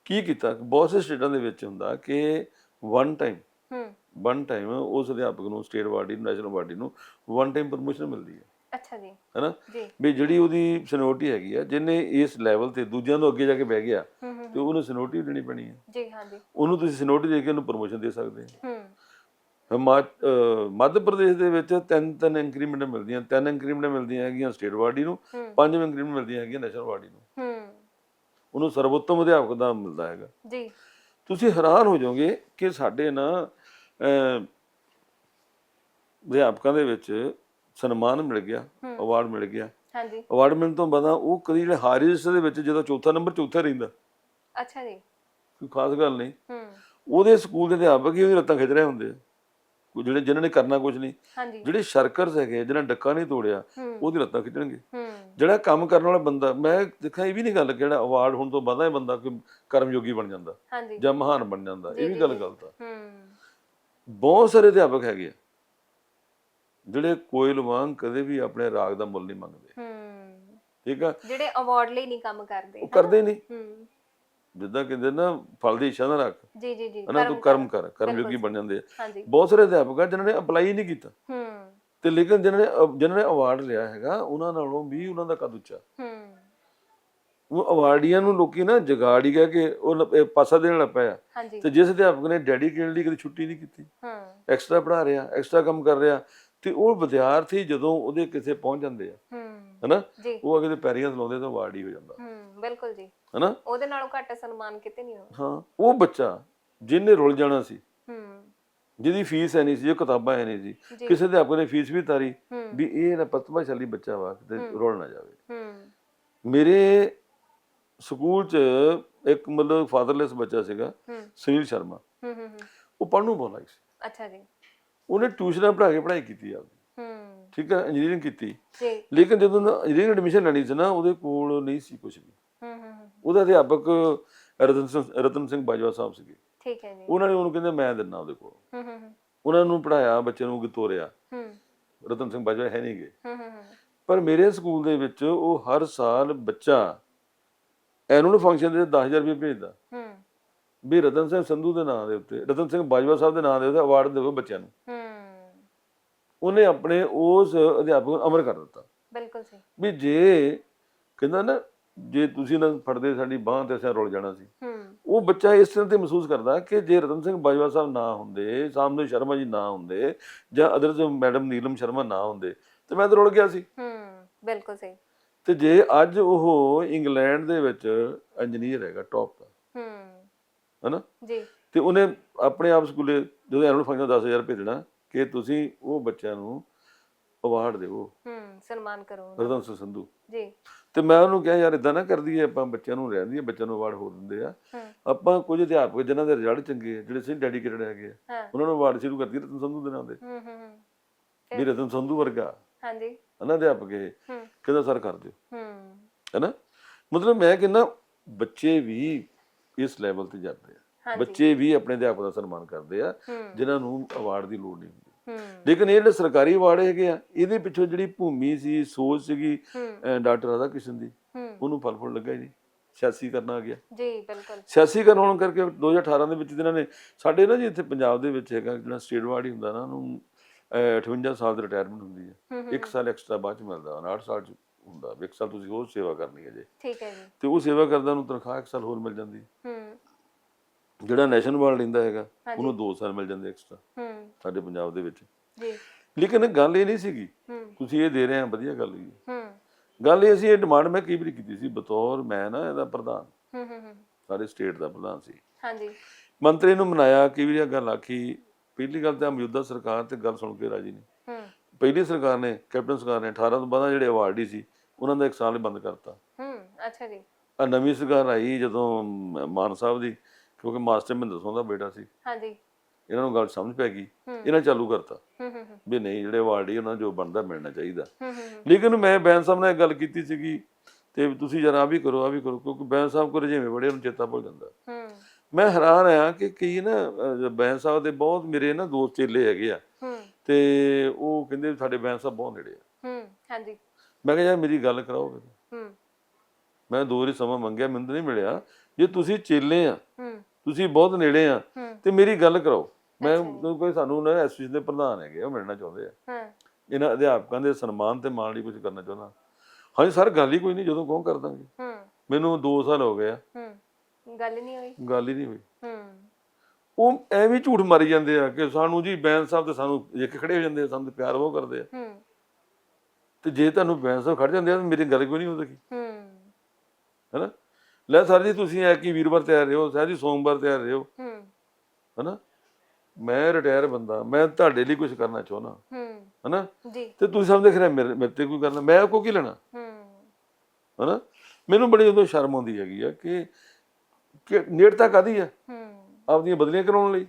ਕੀ ਕੀਤਾ? ਬਹੁਤ ਸੇ ਸਟੇਟਾਂ ਦੇ ਵਿੱਚ ਹੁੰਦਾ ਕਿ ਵਨ ਟਾਈਮ ਹੂੰ। ਵਨ ਟਾਈਮ ਉਸ ਅਧਿਆਪਕ ਨੂੰ ਸਟੇਟ ਬਾਡੀ ਨੂੰ ਨੈਸ਼ਨਲ ਬਾਡੀ ਨੂੰ ਵਨ ਟਾਈਮ ਪ੍ਰਮੋਸ਼ਨ ਮਿਲਦੀ ਹੈ। ਅੱਛਾ ਜੀ। ਹੈਨਾ? ਵੀ ਜਿਹੜੀ ਉਹਦੀ ਸਨੋਟੀ ਹੈਗੀ ਆ ਜਿਹਨੇ ਇਸ ਲੈਵਲ ਤੇ ਦੂਜਿਆਂ ਤੋਂ ਅੱਗੇ ਜਾ ਕੇ ਬਹਿ ਗਿਆ ਤੇ ਉਹਨੂੰ ਸਨੋਟੀ ਦੇਣੀ ਪੈਣੀ ਹੈ। ਜੀ ਹਾਂਜੀ। ਉਹਨੂੰ ਤੁਸੀਂ ਸਨੋਟੀ ਦੇ ਕੇ ਉਹਨੂੰ ਪ੍ਰਮੋਸ਼ਨ ਦੇ ਸਕਦੇ ਹੋ। ਹੂੰ। ਮੱਧ ਪ੍ਰਦੇਸ਼ ਦੇ ਵਿੱਚ ਤਿੰਨ ਤਿੰਨ ਇੰਕਰੀਮੈਂਟ ਮਿਲਦੀਆਂ ਤਿੰਨ ਇੰਕਰੀਮੈਂਟ ਮਿਲਦੀਆਂ ਹੈਗੀਆਂ ਸਟੇਟ ਬਾਡੀ ਨੂੰ ਪੰਜ ਇੰਕਰੀਮੈਂਟ ਮਿਲਦੀਆਂ ਹੈਗੀਆਂ ਨੈਸ਼ਨਲ ਬਾਡੀ ਨੂੰ। ਹੂੰ। ਉਹਨੂੰ ਸਰਵੋਤਮ ਅਧਿਆਪਕ ਦਾ ਮਿਲਦਾ ਹੈਗਾ। ਜੀ। ਤੁਸੀਂ ਹੈਰਾਨ ਹੋ ਜਾਓਗੇ ਕਿ ਸਾਡੇ ਨਾ ਅਧਿਆਪਕਾਂ ਦੇ ਵਿੱਚ ਸਨਮਾਨ ਮਿਲ ਗਿਆ ਅਵਾਰਡ ਮਿਲ ਗਿਆ। ਹਾਂਜੀ। ਅਵਾਰਡ ਮਿਲਣ ਤੋਂ ਬਾਅਦ ਉਹ ਕਦੀ ਜਿਹੜੇ ਹਾਰੀਸ ਦੇ ਵਿੱਚ ਜਦੋਂ ਚੌਥਾ ਨੰਬਰ ਚੌਥਾ ਰਹਿੰਦਾ। ਅੱਛਾ ਜੀ। ਕੋਈ ਖਾਸ ਗੱਲ ਨਹੀਂ। ਹੂੰ। ਉਹਦੇ ਸਕੂਲ ਦੇ ਅਧਿਆਪਕ ਹੀ ਉਹਦੀ ਲੱਤਾਂ ਖਿੱਚ ਰਹੇ ਹੁੰਦੇ ਆ। ਜਿਹੜੇ ਜਿਨ੍ਹਾਂ ਨੇ ਕਰਨਾ ਕੁਝ ਨਹੀਂ ਹਾਂਜੀ। ਜਿਹੜੇ ਸ਼ਰਕਰਸ ਹੈਗੇ ਜਿਹਨਾਂ ਡੱਕਾ ਨਹੀਂ ਤੋੜਿਆ ਉਹਦੀ ਲੱਤਾਂ ਖਿੱਚਣਗੇ। ਜਿਹੜਾ ਕੰਮ ਕਰਨ ਵਾਲਾ ਬੰਦਾ ਮੈਂ ਦੇਖਿਆ ਇਹ ਵੀ ਨਹੀਂ ਗੱਲ ਜਿਹੜਾ ਅਵਾਰਡ ਹੋਣ ਤੋਂ ਬਾਅਦ ਇਹ ਬੰਦਾ ਕੋਈ ਕਰਮਯੋਗੀ ਬਣ ਜਾਂਦਾ ਜਾਂ ਮਹਾਨ ਬਣ ਜਾਂਦਾ ਇਹ ਵੀ ਗੱਲ। ਗਲਤ ਆ। ਬਹੁਤ ਸਾਰੇ ਅਧਿਆਪਕ ਹੈਗੇ ਆ ਜਿਹੜੇ ਕੋਇਲ ਵਾਂਗ ਕਦੇ ਵੀ ਆਪਣੇ ਰਾਗ ਦਾ ਮੁੱਲ ਨਹੀਂ ਮੰਗਦੇ। ਠੀਕ ਆ? ਜਿਹੜੇ ਅਵਾਰਡ ਲਈ ਨਹੀਂ ਕੰਮ ਕਰਦੇ ਉਹ ਕਰਦੇ ਨਹੀਂ। ਜਿੱਦਾਂ ਕਹਿੰਦੇ ਨਾ ਫਲ ਦੀ ਇੱਛਾ ਨਾ ਰੱਖ। ਜੀ ਜੀ ਜੀ ਉਹਨਾਂ ਤੂੰ ਕਰਮ ਕਰ। ਕਰਮਯੋਗੀ। ਬਣ ਜਾਂਦੇ ਆ। ਹਾਂਜੀ। ਬਹੁਤ ਸਾਰੇ ਅਧਿਆਪਕ ਆ ਜਿਨ੍ਹਾਂ ਨੇ ਅਪਲਾਈ ਨਹੀਂ ਕੀਤਾ। ਹੂੰ। ਤੇ ਲੇਕਿਨ ਜਿਨ੍ਹਾਂ ਨੇ ਜਿਨ੍ਹਾਂ ਨੇ ਅਵਾਰਡ ਲਿਆ ਹੈਗਾ ਉਹਨਾਂ ਨਾਲੋਂ ਵੀ ਉਹਨਾਂ ਦਾ ਕੱਦ ਉੱਚਾ। ਹੂੰ। ਉਹ ਅਵਾਰਡੀਆਂ ਨੂੰ ਲੋਕੀ ਨਾ ਜਗਾੜੀ ਕਹਿ ਕੇ ਉਹ ਪਾਸਾ ਦੇਣ ਲੱਗ ਪਿਆ ਤੇ ਜਿਸ ਅਧਿਆਪਕ ਨੇ ਡੈਡੀਕੇਟ ਲਈ ਕਦੀ ਛੁੱਟੀ ਨਹੀਂ ਕੀਤੀ? ਹੂੰ। ਐਕਸਟਰਾ ਪੜ੍ਹਾ ਰਿਹਾ ਐਕਸਟਰਾ ਕੰਮ ਕਰ ਰਿਹਾ। ਤੇ ਉਹ ਵਿਦਿਆਰਥੀ ਜਦੋਂ ਉਹਦੇ ਕਿਸੇ ਪਹੁੰਚ ਜਾਂਦੇ ਆ। ਹੂੰ। ਹਨਾ? ਉਹ ਅਗੇ ਪੈਰੀਆਂ ਲਾਉਂਦੇ ਤਾਂ ਅਵਾਰਡ ਹੀ ਹੋ ਜਾਂਦਾ। ਹੂੰ। ਬਿਲਕੁਲ ਜੀ। ਹਨਾ? ਉਹਦੇ ਨਾਲੋਂ ਘੱਟ ਸਨਮਾਨ ਕਿਤੇ ਨਹੀਂ ਹੋਣਾ ਹਾਂ ਉਹ ਬੱਚਾ ਜਿਹਨੇ ਰੁੱਲ ਜਾਣਾ ਸੀ। ਹੂੰ। ਜਿਹਦੀ ਫੀਸ ਹੈ ਨਹੀਂ ਸੀ ਜੋ ਕਿਤਾਬਾਂ ਹੈ ਨਹੀਂ ਸੀ। ਕਿਸੇ ਦੇ ਆਪਣੇ ਫੀਸ ਵੀ ਤਾਰੀ ਵੀ ਇਹ ਨਾ ਪ੍ਰਤਿਭਾਸ਼ਾਲੀ ਬੱਚਾ ਵਾ ਤੇ ਰੁੱਲ ਨਾ ਜਾਵੇ। ਹੂੰ। ਮੇਰੇ ਸਕੂਲ 'ਚ ਇੱਕ ਮਤਲਬ ਫਾਦਰਲੈਸ ਬੱਚਾ ਸੀਗਾ ਸੁਨੀਲ ਸ਼ਰਮਾ। ਹੂੰ ਹੂੰ। ਉਹ ਪੜ੍ਹਨ ਨੂੰ ਬਹੁਤ ਲਾਇਕ ਸੀ। ਅੱਛਾ ਜੀ। ਉਹਨੇ ਟਿਊਸ਼ਨਾਂ ਪੜ੍ਹਾ ਕੇ ਪੜ੍ਹਾਈ ਕੀਤੀ ਆ ਹੂੰ। ਠੀਕ ਹੈ ਇੰਜੀਨੀਅਰਿੰਗ ਕੀਤੀ। ਜੀ। ਲੇਕਿਨ ਜਦੋਂ ਇੰਜੀਨੀਅਰਿੰਗ ਐਡਮਿਸ਼ਨ ਲੈਣੀ ਸੀ ਨਾ ਉਹਦੇ ਕੋਲ ਨਹੀਂ ਸੀ ਕੁਝ ਵੀ। ਉਹਦਾ ਅਧਿਆਪਕ ਰਤਨ ਸਿੰਘ ਰਤਨ ਸਿੰਘ ਬਾਜਵਾ ਸਾਹਿਬ ਸੀਗੇ। ਠੀਕ ਹੈ ਜੀ। ਉਹਨਾਂ ਨੇ ਉਹਨੂੰ ਕਹਿੰਦੇ ਮੈਂ ਦਿੰਨਾ ਉਹਦੇ ਕੋਲ। ਹੂੰ ਹੂੰ ਉਹਨਾਂ ਨੂੰ ਪੜਾਇਆ ਬੱਚੇ ਨੂੰ ਤੋਰਿਆ। ਹੂੰ। ਰਤਨ ਸਿੰਘ ਬਾਜਵਾ ਹੈ ਨਹੀਂਗੇ। ਹੂੰ ਹੂੰ। ਪਰ ਮੇਰੇ ਸਕੂਲ ਦੇ ਵਿੱਚ ਉਹ ਹਰ ਸਾਲ ਬੱਚਾ ਐਨੂਅਲ ਫੰਕਸ਼ਨ ਦੇ 10000 ਰੁਪਏ ਭੇਜਦਾ। ਹੂੰ। ਵੀ ਰਤਨ ਸਿੰਘ ਸੰਧੂ ਦੇ ਨਾਂ ਦੇ ਉੱਤੇ ਰਤਨ ਸਿੰਘ ਬਾਜਵਾ ਸਾਹਿਬ ਦੇ ਨਾਂ ਦੇ ਉੱਤੇ ਅਵਾਰਡ ਦੇਵੋ ਬੱਚਿਆਂ ਨੂੰ। ਹੂੰ। ਉਹਨੇ ਆਪਣੇ ਉਸ ਅਧਿਆਪਕ ਨੂੰ ਅਮਰ ਕਰ ਦਿੱਤਾ। ਬਿਲਕੁਲ ਜੀ ਵੀ ਜੇ ਕਹਿੰਦਾ ਨਾ ਜੇ ਤੁਸੀਂ ਨਾ ਫੜਦੇ ਸਾਡੀ ਬਾਹ ਤੇ ਅਸੀਂ ਰੁੱਲ ਜਾਣਾ ਸੀ। ਉਹ ਬੱਚਾ ਇਸ ਤਰ੍ਹਾਂ ਤੇ ਮਹਿਸੂਸ ਕਰਦਾ ਕਿ ਜੇ ਰਤਨ ਸਿੰਘ ਬਾਜਵਾ ਸਾਹਿਬ ਨਾ ਹੁੰਦੇ ਸਾਹਮਣੇ ਸ਼ਰਮਾ ਜੀ ਨਾ ਹੁੰਦੇ ਜਾਂ ਅਦਰਸ ਮੈਡਮ ਨੀਲਮ ਸ਼ਰਮਾ ਨਾ ਹੁੰਦੇ ਤੇ ਮੈਂ ਤਾਂ ਰੁੱਲ ਗਿਆ ਸੀ। ਹੂੰ ਬਿਲਕੁਲ ਸਹੀ। ਤੇ ਜੇ ਅੱਜ ਉਹ ਇੰਗਲੈਂਡ ਦੇ ਵਿੱਚ ਇੰਜੀਨੀਅਰ ਹੈਗਾ ਟੌਪ ਦਾ। ਹੂੰ। ਹਨਾ? ਜੀ। ਤੇ ਉਹਨੇ ਆਪਣੇ ਆਪ ਸਕੂਲੇ ਜਦੋਂ ਐਨੂਅਲ ਫੰਕਸ਼ਨ 10000 ਭੇਜਣਾ ਕਿ ਤੁਸੀਂ ਉਹ ਬੱਚਿਆਂ ਨੂੰ ਅਵਾਰਡ ਦਿਓ। ਹੂੰ ਸਨਮਾਨ ਕਰੋ ਉਹਦਾ। ਰਤਨ ਸਿੰਘ ਸੰਧੂ। ਜੀ। ਤੇ ਮੈਂ ਉਹਨੂੰ ਕਿਹਾ ਯਾਰ ਇਦਾਂ ਨਾ ਕਰਦੀ ਹੈ ਆਪਾਂ ਬੱਚਿਆਂ ਨੂੰ ਰਹਿੰਦੀ ਹੈ ਬੱਚਿਆਂ ਨੂੰ ਅਵਾਰਡ ਹੋ ਦਿੰਦੇ ਆ। ਹੂੰ। ਆਪਾਂ ਕੁਝ ਅਧਿਆਪਕ ਜਿਨ੍ਹਾਂ ਦੇ ਰਿਜ਼ਲਟ ਚੰਗੇ ਆ ਜਿਹੜੇ ਸਹੀ ਡੈਡੀਕੇਟਡ ਹੈਗੇ ਆ ਹਾਂ। ਉਹਨਾਂ ਨੂੰ ਅਵਾਰਡ ਸ਼ੁਰੂ ਕਰਦੀ ਰਤਨ ਸੰਧੂ ਦੇ ਨਾਂ ਦੇ ਹੂੰ ਹੂੰ ਹੂੰ। ਵੀ ਰਤਨ ਸੰਧੂ ਵਰਗਾ। ਹਾਂਜੀ। ਹਨਾ ਅਧਿਆਪਕ ਇਹ? ਹੂੰ। ਕਹਿੰਦਾ ਸਰ ਕਰ ਦਿਓ। ਹੂੰ। ਹੈਨਾ? ਮਤਲਬ ਮੈਂ ਕਹਿੰਦਾ ਬੱਚੇ ਵੀ ਇਸ ਲੈਵਲ ਤੇ ਜਾਂਦੇ ਆ। ਹਾਂਜੀ। ਬੱਚੇ ਵੀ ਆਪਣੇ ਅਧਿਆਪਕ ਦਾ ਸਨਮਾਨ ਕਰਦੇ ਆ ਹੂੰ। ਜਿਨ੍ਹਾਂ ਨੂੰ ਅਵਾਰਡ ਦੀ ਲੋੜ ਨਹੀਂ ਹੁੰਦੀ। ਲੇਕਿਨ ਇਹ ਜਿਹੜੇ ਸਰਕਾਰੀ ਅਵਾਰਡ ਹੈਗੇ ਆ ਇਹਦੇ ਪਿੱਛੋਂ ਜਿਹੜੀ ਭੂਮੀ ਸੀ ਸੋਚ ਸੀਗੀ ਡਾਕਟਰ ਰਾਧਾ ਕ੍ਰਿਸ਼ਨ ਦੀ ਉਹਨੂੰ ਫਲ ਫੁੱਲ ਲੱਗਾ ਨਹੀਂ ਸਿਆਸੀ ਕਰਨਾ ਆ ਗਿਆ। ਜੀ ਬਿਲਕੁਲ। ਸਿਆਸੀਕਰਨ ਹੋਣ ਕਰਕੇ 2018 ਦੇ ਵਿੱਚ ਇਹਨਾਂ ਨੇ ਸਾਡੇ ਨਾ ਜੀ ਇੱਥੇ ਪੰਜਾਬ ਦੇ ਵਿੱਚ ਹੈਗਾ ਜਿਹੜਾ ਸਟੇਟ ਅਵਾਰਡ ਹੀ ਹੁੰਦਾ ਨਾ ਉਹਨੂੰ ਅਹ 58 ਸਾਲ ਦੀ ਰਿਟਾਇਰਮੈਂਟ ਹੁੰਦੀ ਹੈ ਹੂੰ ਹੂੰ। ਇੱਕ ਸਾਲ ਐਕਸਟਰਾ ਬਾਅਦ ਚ ਮਿਲਦਾ 59 ਸਾਲ ਚ ਹੁੰਦਾ ਵੀ ਇੱਕ ਸਾਲ ਤੁਸੀਂ ਹੋਰ ਸੇਵਾ ਕਰਨੀ ਹੈ ਜੇ। ਠੀਕ ਹੈ ਜੀ। ਤੇ ਉਹ ਸੇਵਾ ਕਰਦਾ ਨੂੰ ਤਨਖਾਹ ਇੱਕ ਸਾਲ ਹੋਰ ਮਿਲ ਜਾਂਦੀ। ਹੈ। ਹੂੰ ਜਿਹੜਾ ਨੈਸ਼ਨਲ ਅਵਾਰਡ ਲੈਂਦਾ ਹੈਗਾ। ਉਹਨੂੰ 2 ਸਾਲ ਮਿਲ ਜਾਂਦੇ ਐਕਸਟਰਾ ਹੂੰ। ਸਾਡੇ ਪੰਜਾਬ ਦੇ ਵਿੱਚ। ਜੀ। ਲੇਕਿਨ ਗੱਲ ਇਹ ਨਹੀਂ ਸੀਗੀ ਹੂੰ। ਤੁਸੀਂ ਇਹ ਦੇ ਰਹੇ ਆ ਵਧੀਆ ਗੱਲ ਹੀ ਹੈ। ਹੂੰ ਗੱਲ ਇਹ ਸੀ ਇਹ ਡਿਮਾਂਡ ਮੈਂ ਕਈ ਵਾਰੀ ਕੀਤੀ ਸੀ ਬਤੌਰ ਮੈਂ ਨਾ ਇਹਦਾ ਪ੍ਰਧਾਨ। ਹੂੰ ਹੂੰ ਹੂੰ। ਸਾਰੇ ਸਟੇਟ ਦਾ ਪ੍ਰਧਾਨ ਸੀ। ਹਾਂਜੀ। ਮੰਤਰੀ ਨੂੰ ਮਨਾਇਆ ਕਈ ਵਾਰੀ ਇਹ ਗੱਲ ਆਖੀ ਪਹਿਲੀ ਗੱਲ ਤਾਂ ਮੌਜੂਦਾ ਸਰਕਾਰ ਤੇ ਗੱਲ ਸੁਣ ਕੇ ਰਾਜੀ ਨਹੀਂ। ਹੂੰ। ਪਹਿਲੀ ਸਰਕਾਰ ਨੇ ਕੈਪਟਨ ਸਰਕਾਰ ਨੇ 18 ਤੋਂ ਬਾਅਦ ਜਿਹੜੇ ਅਵਾਰਡੀ ਸੀ ਉਹਨਾਂ ਦਾ ਇੱਕ ਸਾਲ ਹੀ ਬੰਦ ਕਰਤਾ। ਹੂੰ ਅੱਛਾ ਜੀ। ਆ ਨਵੀਂ ਸਰਕਾਰ ਆਈ ਜਦੋਂ ਮਾਨ ਸਾਹਿਬ ਦੀ ਕਿਉਂਕਿ ਮਾਸਟਰ ਮਹਿੰਦਰ ਸਿੰਘ ਦਾ ਬੇਟਾ ਸੀ। ਹਾਂਜੀ। ਇਹਨਾਂ ਨੂੰ ਗੱਲ ਸਮਝ ਪੈ ਗਈ। ਇਹਨਾਂ ਚਾਲੂ ਕਰਤਾ। ਵੀ ਨਹੀਂ ਜਿਹੜੇ ਅਵਾਰਡੀ ਉਹਨਾਂ ਜੋ ਬਣਦਾ ਮਿਲਣਾ ਚਾਹੀਦਾ। ਲੇਕਿਨ ਮੈਂ ਬੈਂਸ ਸਾਹਿਬ ਨਾਲ ਗੱਲ ਕੀਤੀ ਸੀਗੀ ਤੇ ਤੁਸੀਂ ਜਰਾ ਆ ਵੀ ਕਰੋ ਆ ਵੀ ਕਰੋ ਕਿਉਂਕਿ ਬੈਂਸ ਸਾਹਿਬ ਕੋਲ ਜਿਵੇਂ ਬੜੇ ਨੂੰ ਚੇਤਾ ਭੁੱਲ ਜਾਂਦਾ। ਮੈਂ ਹੈਰਾਨ ਆ ਕਿ ਕਈ ਨਾ ਬੈਂਸ ਸਾਹਿਬ ਦੇ ਬਹੁਤ ਮੇਰੇ ਨਾ ਦੋਸਤ ਚੇਲੇ ਹੈਗੇ ਆ। ਤੇ ਉਹ ਕਹਿੰਦੇ ਸਾਡੇ ਬੈਂਸ ਸਾਹਿਬ ਬਹੁਤ ਨੇੜੇ ਆ। ਹੂੰ ਹਾਂਜੀ। ਮੈਂ ਕਿਹਾ ਯਾਰ ਮੇਰੀ ਗੱਲ ਕਰਾਓ। ਹੂੰ। ਮੈਂ ਦੋ ਵਾਰੀ ਸਮਾਂ ਮੰਗਿਆ ਮੈਨੂੰ ਨਹੀਂ ਮਿਲਿਆ। ਜੇ ਤੁਸੀਂ ਚੇਲੇ ਆ ਹੂੰ। ਤੁਸੀਂ ਬਹੁਤ ਨੇੜੇ ਆ ਤੇ ਮੇਰੀ ਗੱਲ ਕਰਾਓ ਮੈਂ ਕੋਈ ਸਾਨੂੰ ਨਾ ਐਸੋਸੀਏਸ਼ਨ ਦੇ ਪ੍ਰਧਾਨ ਹੈਗੇ ਉਹ ਮਿਲਣਾ ਚਾਹੁੰਦੇ ਆ। ਇਹਨਾਂ ਅਧਿਆਪਕਾਂ ਦੇ ਸਨਮਾਨ ਤੇ ਮਾਣ ਲਈ ਕੁਝ ਕਰਨਾ ਚਾਹੁੰਦਾ। ਹਾਂਜੀ ਸਰ ਗੱਲ ਹੀ ਕੋਈ ਨਹੀਂ ਜਦੋਂ ਕਹੋ ਕਰ ਦਾਂਗੇ। ਮੈਨੂੰ 2 ਸਾਲ ਹੋ ਗਏ ਆ। ਹੂੰ। ਗੱਲ ਨਹੀਂ ਹੋਈ? ਗੱਲ ਹੀ ਨਹੀਂ ਹੋਈ। ਉਹ ਐਵੇਂ ਝੂਠ ਮਾਰੀ ਜਾਂਦੇ ਆ ਕਿ ਸਾਨੂੰ ਜੀ ਬੈਂਸ ਸਾਹਿਬ ਤੇ ਸਾਨੂੰ ਇੱਕ ਖੜੇ ਹੋ ਜਾਂਦੇ ਆ ਸਾਨੂੰ ਪਿਆਰ ਉਹ ਕਰਦੇ ਆ। ਤੇ ਜੇ ਤੁਹਾਨੂੰ ਬੈਂਸ ਸਾਹਿਬ ਖੜ ਜਾਂਦੇ ਆ ਤਾਂ ਮੇਰੀ ਗੱਲ ਕੋਈ ਨਹੀਂ ਹੁੰਦੀ। ਹੂੰ। ਹੈਨਾ ਲੈ ਸਰ ਜੀ ਤੁਸੀਂ ਐ ਕੀ ਵੀਰਵਾਰ ਤਿਆਰ ਰਹੋ ਸਰ ਜੀ ਸੋਮਵਾਰ ਤਿਆਰ ਰਹੋ। ਹੂੰ। ਹੈਨਾ? ਮੈਂ ਰਿਟਾਇਰ ਬੰਦਾ ਮੈਂ ਤੁਹਾਡੇ ਲਈ ਕੁਝ ਕਰਨਾ ਚਾਹੁੰਦਾ। ਹੂੰ। ਹੈਨਾ? ਜੀ। ਤੇ ਤੁਸੀਂ ਸਮਝਦੇ ਖਰੇ ਮੇਰੇ ਮੇਰੇ ਤੇ ਕੋਈ ਕਰਨਾ ਮੈਂ ਕੋ ਕੀ ਲੈਣਾ? ਹੂੰ। ਹੈਨਾ? ਮੈਨੂੰ ਬੜੀ ਉਦੋਂ ਸ਼ਰਮ ਆਉਂਦੀ ਹੈਗੀ ਆ ਕਿ ਕਿ ਨੇੜਤਾ ਕਾਦੀ ਆ? ਹੂੰ। ਆਪਦੀਆਂ ਬਦਲੀਆਂ ਕਰਾਉਣ ਲਈ?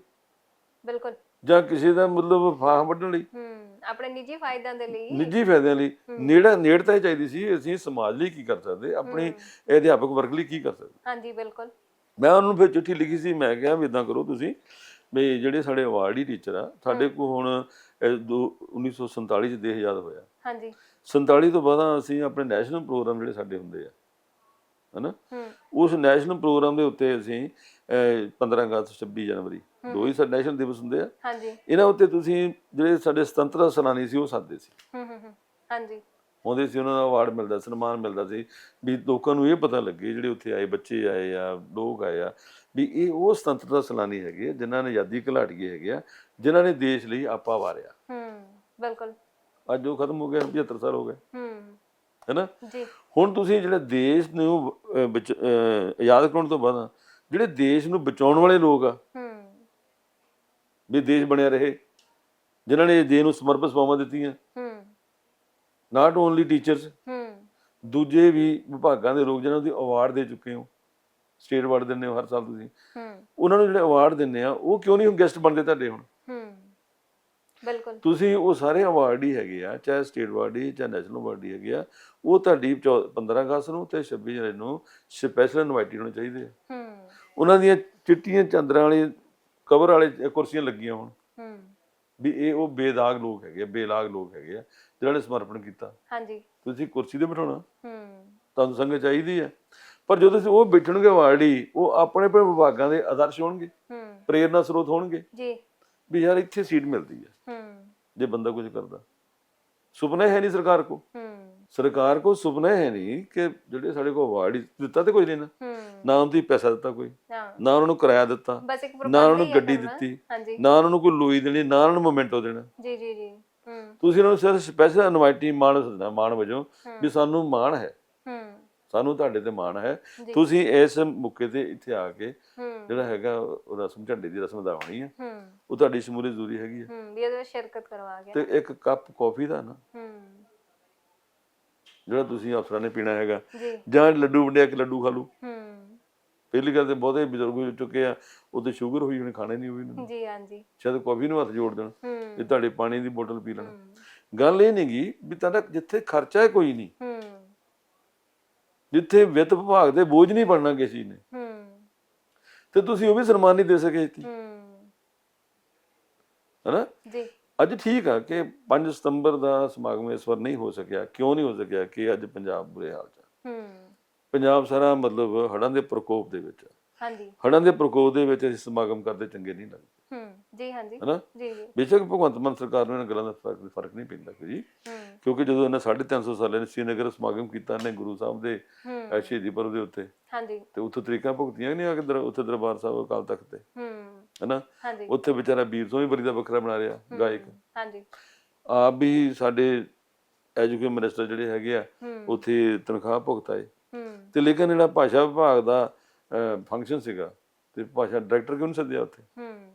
ਬਿਲਕੁਲ। ਜਾਂ ਕਿਸੇ ਦਾ ਮਤਲਬ ਫਾਹ ਵੱਢਣ ਲਈ? ਹੂੰ। ਆਪਣੇ ਨਿੱਜੀ ਫਾਇਦਿਆਂ ਦੇ ਲਈ। ਨਿੱਜੀ ਫਾਇਦਿਆਂ ਲਈ। ਨੇੜਾ ਨੇੜਤਾ ਹੀ ਚਾਹੀਦੀ ਸੀ ਅਸੀਂ ਸਮਾਜ ਲਈ ਕੀ ਕਰ ਸਕਦੇ ਆਪਣੀ ਅਧਿਆਪਕ ਵਰਗ ਲਈ ਕੀ ਕਰ ਸਕਦੇ। ਹਾਂਜੀ ਬਿਲਕੁਲ। ਮੈਂ ਉਹਨੂੰ ਫਿਰ ਚਿੱਠੀ ਲਿਖੀ ਸੀ ਮੈਂ ਕਿਹਾ ਵੀ ਇਦਾਂ ਕਰੋ ਤੁਸੀਂ ਵੀ ਜਿਹੜੇ ਸਾਡੇ ਅਵਾਰਡ ਹੀ ਟੀਚਰ ਆ ਸਾਡੇ ਕੋਲ ਹੁਣ ਇਹ ਦੋ- 1947 ਚ ਦੇਹ ਆਜ਼ਾਦ ਹੋਇਆ। ਹਾਂਜੀ। 47 ਤੋਂ ਬਾਅਦ ਅਸੀਂ ਆਪਣੇ ਨੈਸ਼ਨਲ ਪ੍ਰੋਗਰਾਮ ਜਿਹੜੇ ਸਾਡੇ ਹੁੰਦੇ ਆ ਹਨਾ? ਉਸ ਨੈਸ਼ਨਲ ਪ੍ਰੋਗਰਾਮ ਦੇ ਉੱਤੇ ਅਸੀਂ ਅਹ, 15 ਅਗਸਤ 26 ਜਨਵਰੀ ਦੋ ਹੀ ਸਾਡੇ ਨੈਸ਼ਨਲ ਦਿਵਸ ਹੁੰਦੇ ਆ। ਹਾਂਜੀ। ਇਹਨਾਂ ਉੱਤੇ ਤੁਸੀਂ ਜਿਹੜੇ ਸਾਡੇ ਸੁਤੰਤਰਤਾ ਸੈਨਾਨੀ ਸੀ ਉਹ ਸਾਦੇ ਸੀ। ਹੂੰ ਹੂੰ ਹੂੰ। ਹਾਂਜੀ। ਆਉਂਦੇ ਸੀ ਉਹਨਾਂ ਦਾ ਅਵਾਰਡ ਮਿਲਦਾ ਸਨਮਾਨ ਮਿਲਦਾ ਸੀ ਵੀ ਲੋਕਾਂ ਨੂੰ ਇਹ ਪਤਾ ਲੱਗੇ ਜਿਹੜੇ ਉੱਥੇ ਆਏ ਬੱਚੇ ਆਏ ਆ ਲੋਕ ਆਏ ਆ ਵੀ ਇਹ ਉਹ ਸੁਤੰਤਰਤਾ ਸੈਲਾਨੀ ਹੈਗੇ ਜਿਨ੍ਹਾਂ ਨੇ ਆਜ਼ਾਦੀ ਘੁਲਾਟੀਏ ਹੈਗੇ ਆ ਜਿਨ੍ਹਾਂ ਨੇ ਦੇਸ਼ ਲਈ ਆਪਾ ਵਾਰਿਆ। ਹੂੰ ਬਿਲਕੁਲ। ਅੱਜ ਉਹ ਖਤਮ ਹੋ ਗਿਆ 75 ਸਾਲ ਹੋ ਗਏ। ਹੂੰ। ਹੈਨਾ? ਜੀ। ਹੁਣ ਤੁਸੀਂ ਜਿਹੜੇ ਦੇਸ਼ ਨੂੰ ਅਹ, ਆਜ਼ਾਦ ਕਰਾਉਣ ਤੋਂ ਬਾਅਦ ਜਿਹੜੇ ਦੇਸ਼ ਨੂੰ ਬਚਾਉਣ ਵਾਲੇ ਲੋਕ ਆ ਹੂੰ। ਵੀ ਦੇਸ਼ ਬਣਿਆ ਰਹੇ ਜਿਨ੍ਹਾਂ ਨੇ ਦੇਸ਼ ਨੂੰ ਸਮਰਪਿਤ ਸੇਵਾਵਾਂ ਦਿੱਤੀਆਂ ਹੂੰ। ਨਾਟ ਓਨਲੀ ਟੀਚਰਸ ਹੂੰ। ਦੂਜੇ ਵੀ ਵਿਭਾਗਾਂ ਦੇ ਲੋਕ ਜਿਹਨਾਂ ਨੂੰ ਅਵਾਰਡ ਦੇ ਚੁੱਕੇ ਹੋ ਸਟੇਟ ਅਵਾਰਡ ਦਿੰਦੇ ਹੋ ਹਰ ਸਾਲ ਤੁਸੀਂ ਹੂੰ। ਉਹਨਾਂ ਨੂੰ ਜਿਹੜੇ ਅਵਾਰਡ ਦਿੰਦੇ ਆ ਉਹ ਕਿਉਂ ਨਹੀਂ ਗੈਸਟ ਬਣਦੇ ਤੁਹਾਡੇ ਹੁਣ? ਬਿਲਕੁਲ। ਤੁਸੀਂ ਉਹ ਸਾਰੇ ਅਵਾਰਡ ਹੀ ਹੈਗੇ ਆ ਚਾਹੇ ਸਟੇਟ ਅਵਾਰਡ ਹੀ ਚਾਹੇ ਨੈਸ਼ਨਲ ਅਵਾਰਡ ਹੀ ਹੈਗੇ ਆ ਉਹ ਤੁਹਾਡੀ ਚੌ- 15 ਅਗਸਤ ਨੂੰ ਤੇ 26 ਜਨਵਰੀ ਨੂੰ ਸਪੈਸ਼ਲ ਇਨਵਾਈਟਡ ਹੋਣੇ ਚਾਹੀਦੇ ਆ। ਹੂੰ। ਉਹਨਾਂ ਦੀਆਂ ਚਿੱਟੀਆਂ ਚਾਦਰਾਂ ਵਾਲੀ ਕਵਰ ਵਾਲੇ ਕੁਰਸੀਆਂ ਲੱਗੀਆਂ ਹੋਣ। ਹੂੰ। ਵੀ ਇਹ ਉਹ ਬੇਦਾਗ ਲੋਕ ਹੈਗੇ ਆ ਬੇਲਾਗ ਲੋਕ ਹੈਗੇ ਆ ਜਿਨ੍ਹਾਂ ਨੇ ਸਮਰਪਣ ਕੀਤਾ। ਹਾਂਜੀ। ਤੁਸੀਂ ਕੁਰਸੀ ਤੇ ਬਿਠਾਉਣਾ। ਹੂੰ। ਤੁਹਾਨੂੰ ਸੰਗਤ ਚਾਹੀਦੀ ਹੈ ਪਰ ਜਦੋਂ ਤੁਸੀਂ ਉਹ ਬੈਠਣਗੇ ਅਵਾਰਡੀ ਉਹ ਆਪਣੇ ਆਪਣੇ ਵਿਭਾਗਾਂ ਦੇ ਆਦਰਸ਼ ਹੋਣਗੇ। ਹੂੰ। ਪ੍ਰੇਰਨਾ ਸਰੋਤ ਹੋਣਗੇ। ਜੀ। ਵੀ ਯਾਰ ਇੱਥੇ ਸੀਟ ਮਿਲਦੀ ਹੈ। ਹੂੰ। ਜੇ ਬੰਦਾ ਕੁਝ ਕਰਦਾ। ਸੁਪਨਾ ਹੈ ਨਹੀਂ ਸਰਕਾਰ ਕੋ ਹੂੰ। ਸਰਕਾਰ ਕੋ ਸੁਪਨਾ ਹੈ ਨਹੀਂ ਕਿ ਜਿਹੜੇ ਸਾਡੇ ਕੋ ਅਵਾਰਡ ਦਿੱਤਾ ਤੇ ਕੋਈ ਨਹੀਂ ਨਾ। ਹੂੰ। ਨਾ ਉਹਨਾਂ ਦੀ ਪੈਸਾ ਦਿੱਤਾ ਕੋਈ। ਹਾਂ ਨਾ ਉਹਨਾਂ ਨੂੰ ਕਿਰਾਇਆ ਦਿੱਤਾ। ਬਸ ਇੱਕ ਨਾ ਉਹਨਾਂ ਨੂੰ ਗੱਡੀ। ਦਿੱਤੀ। ਹਾਂਜੀ। ਨਾ ਉਹਨਾਂ ਨੂੰ ਕੋਈ ਲੋਈ ਦੇਣੀ ਨਾ ਉਹਨਾਂ ਨੂੰ ਮੋਮੈਂਟੋ ਦੇਣਾ। ਜੀ ਜੀ ਜੀ। ਹੂੰ। ਤੁਸੀਂ ਉਹਨਾਂ ਨੂੰ ਸਿਰਫ ਸਪੈਸ਼ਲ ਇਨਵਾਈਟੀ ਮਾਣ ਸੱਦਣਾ ਮਾਣ ਵਜੋਂ। ਵੀ ਸਾਨੂੰ ਮਾਣ ਹੂੰ। ਸਾਨੂੰ ਤੁਹਾਡੇ ਤੇ ਮਾਣ ਹੈ। ਤੁਸੀਂ ਇਸ ਮੌਕੇ ਤੇ ਇੱਥੇ ਆ ਕੇ ਜਿਹੜਾ ਹੈਗਾ ਉਹ ਰਸਮ ਝੰਡੇ ਦੀ ਰਸਮ ਅਦਾ ਹੋਣੀ ਹੈ। ਉਹ ਤੁਹਾਡੀ ਸ਼ਮੂਲੀਅਤ ਜ਼ਰੂਰੀ ਹੈਗੀ ਹੈ। ਹੂੰ ਵੀ ਇਹਦੇ ਵਿੱਚ ਸ਼ਿਰਕਤ ਕਰਵਾ ਗਿਆ ਤੇ ਇੱਕ ਕੱਪ ਕਾਫੀ ਦਾ ਨਾ। ਹੂੰ। ਜਿਹੜਾ ਤੁਸੀਂ ਅਫਸਰਾਂ ਨੇ ਪੀਣਾ ਹੈਗਾ। ਜੀ। ਲੱਡੂ ਵੰਡਿਆ ਕਿ ਲੱਡੂ ਖਾ ਲੂ ਹੂੰ। ਪਹਿਲੀ ਗੱਲ ਤੇ ਬਹੁਤੇ ਬਜ਼ੁਰਗ ਹੋ ਚੁੱਕੇ ਆ ਉਹਦੇ ਸ਼ੂਗਰ ਹੋਈ ਉਹਨੇ ਖਾਣੇ ਨਹੀਂ ਹੋਈ ਨੂੰ। ਜੀ ਹਾਂਜੀ। ਸ਼ਾਇਦ ਕਾਫੀ ਨੂੰ ਹੱਥ ਜੋੜ ਦੇਣ ਇਹ ਤੁਹਾਡੇ ਪਾਣੀ ਦੀ ਬੋਤਲ ਪੀ ਲੈਣ। ਗੱਲ ਇਹ ਨਹੀਂਗੀ ਵੀ ਤੁਹਾਡਾ ਜਿੱਥੇ ਖਰਚਾ ਹੈ ਕੋਈ ਨਹੀਂ। ਜਿੱਥੇ ਵਿੱਤ ਵਿਭਾਗ ਦੇ ਬੋਝ ਨਹੀਂ ਬਣਨਾ ਕਿਸੇ ਨੇ। ਹੂੰ। ਤੇ ਤੁਸੀਂ ਉਹ ਵੀ ਸਨਮਾਨ ਨਹੀਂ ਦੇ ਸਕੇ ਇੱਥੇ। ਹੂੰ। ਹਨਾ? ਜੀ। ਅੱਜ ਠੀਕ ਆ ਕਿ 5 ਸਤੰਬਰ ਦਾ ਸਮਾਗਮ ਇਸ ਵਾਰ ਨਹੀਂ ਹੋ ਸਕਿਆ। ਕਿਉਂ ਨਹੀਂ ਹੋ ਸਕਿਆ ਕਿ ਅੱਜ ਪੰਜਾਬ ਬੁਰੇ ਹਾਲ 'ਚ ਆ। ਹੂੰ। ਪੰਜਾਬ ਸਾਰਾ ਮਤਲਬ ਹੜ੍ਹਾਂ ਦੇ ਪ੍ਰਕੋਪ ਦੇ ਵਿੱਚ ਆ। ਹਾਂਜੀ। ਹੜ੍ਹਾਂ ਦੇ ਪ੍ਰਕੋਪ ਦੇ ਵਿੱਚ ਅਸੀਂ ਸਮਾਗਮ ਕਰਦੇ ਚੰਗੇ ਨਹੀਂ ਲੱਗਦੇ। ਹੂੰ ਜੀ ਹਾਂਜੀ। ਹਨਾ? ਜੀ ਜੀ। ਬੇਸ਼ੱਕ ਭਗਵੰਤ ਮਾਨ ਸਰਕਾਰ ਨੂੰ ਇਹਨਾਂ ਗੱਲਾਂ ਦਾ ਫ਼ਰਕ ਫ਼ਰਕ ਨਹੀਂ ਪੈਂਦਾ ਜੀ। ਕਿਉਂਕਿ ਜਦੋਂ ਇਹਨਾਂ 350 ਸਾਲਾਂ ਨੇ ਸ੍ਰੀਨਗਰ ਸਮਾਗਮ ਕੀਤਾ ਨੇ ਗੁਰੂ ਸਾਹਿਬ ਦੇ ਸ਼ਹੀਦੀ ਪਰਵ ਦੇ ਉੱਤੇ। ਹਾਂਜੀ। ਤੇ ਉੱਥੇ ਤਰੀਕਾਂ ਭੁਗਤੀਆਂ ਨਹੀਂ ਆ ਕੇ ਉੱਥੇ ਦਰਬਾਰ ਸਾਹਿਬ ਅਕਾਲ ਤਖਤ ਤੇ। ਹੂੰ। ਹਨਾ? ਹਾਂਜੀ। ਉੱਥੇ ਵਿਚਾਰਾ ਵੀਰ ਵੀ ਬਰੀ ਦਾ ਵੱਖਰਾ ਬਣਾ ਰਿਹਾ ਗਾਇਕ। ਹਾਂਜੀ। ਆਪ ਵੀ ਸਾਡੇ ਐਜੂਕੇਸ਼ਨ ਮਿਨਿਸਟਰ ਜਿਹੜੇ ਹੈਗੇ ਆ ਉੱਥੇ ਤਨਖਾਹ ਭੁਗਤਾਏ। ਤੇ ਲੇਕਿਨ ਜਿਹੜਾ ਭਾਸ਼ਾ ਵਿਭਾਗ ਦਾ ਫੰਕਸ਼ਨ ਸੀਗਾ। ਤੇ ਭਾਸ਼ਾ ਡਾਇਰੈਕਟਰ ਕਿਉਂ ਨਹੀਂ ਸੱਦਿਆ ਉੱਥੇ? ਹੂੰ।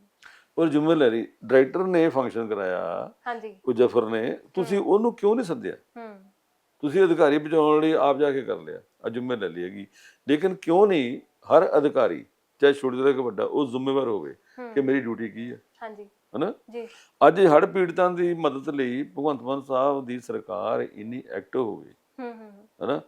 ਉਹ ਜ਼ਿੰਮੇਵਾਰੀ ਡਾਇਰੈਕਟਰ ਨੇ ਫੰਕਸ਼ਨ ਕਰਾਇਆ। ਹਾਂਜੀ। ਉਹ ਜਫਰ ਨੇ। ਤੁਸੀਂ ਉਹਨੂੰ ਕਿਉਂ ਨਹੀਂ ਸੱਦਿਆ? ਹੂੰ। ਤੁਸੀਂ ਅਧਿਕਾਰੀ ਬਚਾਉਣ ਲਈ ਆਪ ਜਾ ਕੇ ਕਰ ਲਿਆ। ਆ ਜ਼ਿੰਮੇ ਲੈ ਲਈ ਹੈਗੀ। ਲੇਕਿਨ ਕਿਉਂ ਨਹੀਂ ਹਰ ਅਧਿਕਾਰੀ ਚਾਹੇ ਛੋਟਾ ਜਾਂ ਵੱਡਾ ਉਹ ਜ਼ਿੰਮੇਵਾਰ ਹੋਵੇ ਕਿ ਮੇਰੀ ਡਿਊਟੀ ਕੀ ਹੈ ਹਾਂਜੀ। ਹਨਾ? ਜੀ। ਅੱਜ ਹੜ ਪੀੜਤਾਂ ਦੀ ਮਦਦ ਲਈ ਭਗਵੰਤ ਮਾਨ ਸਾਹਿਬ ਦੀ ਸਰਕਾਰ ਇੰਨੀ ਐਕਟਿਵ ਹੋ ਗਈ ਹੂੰ ਹੂੰ। ਹਨਾ?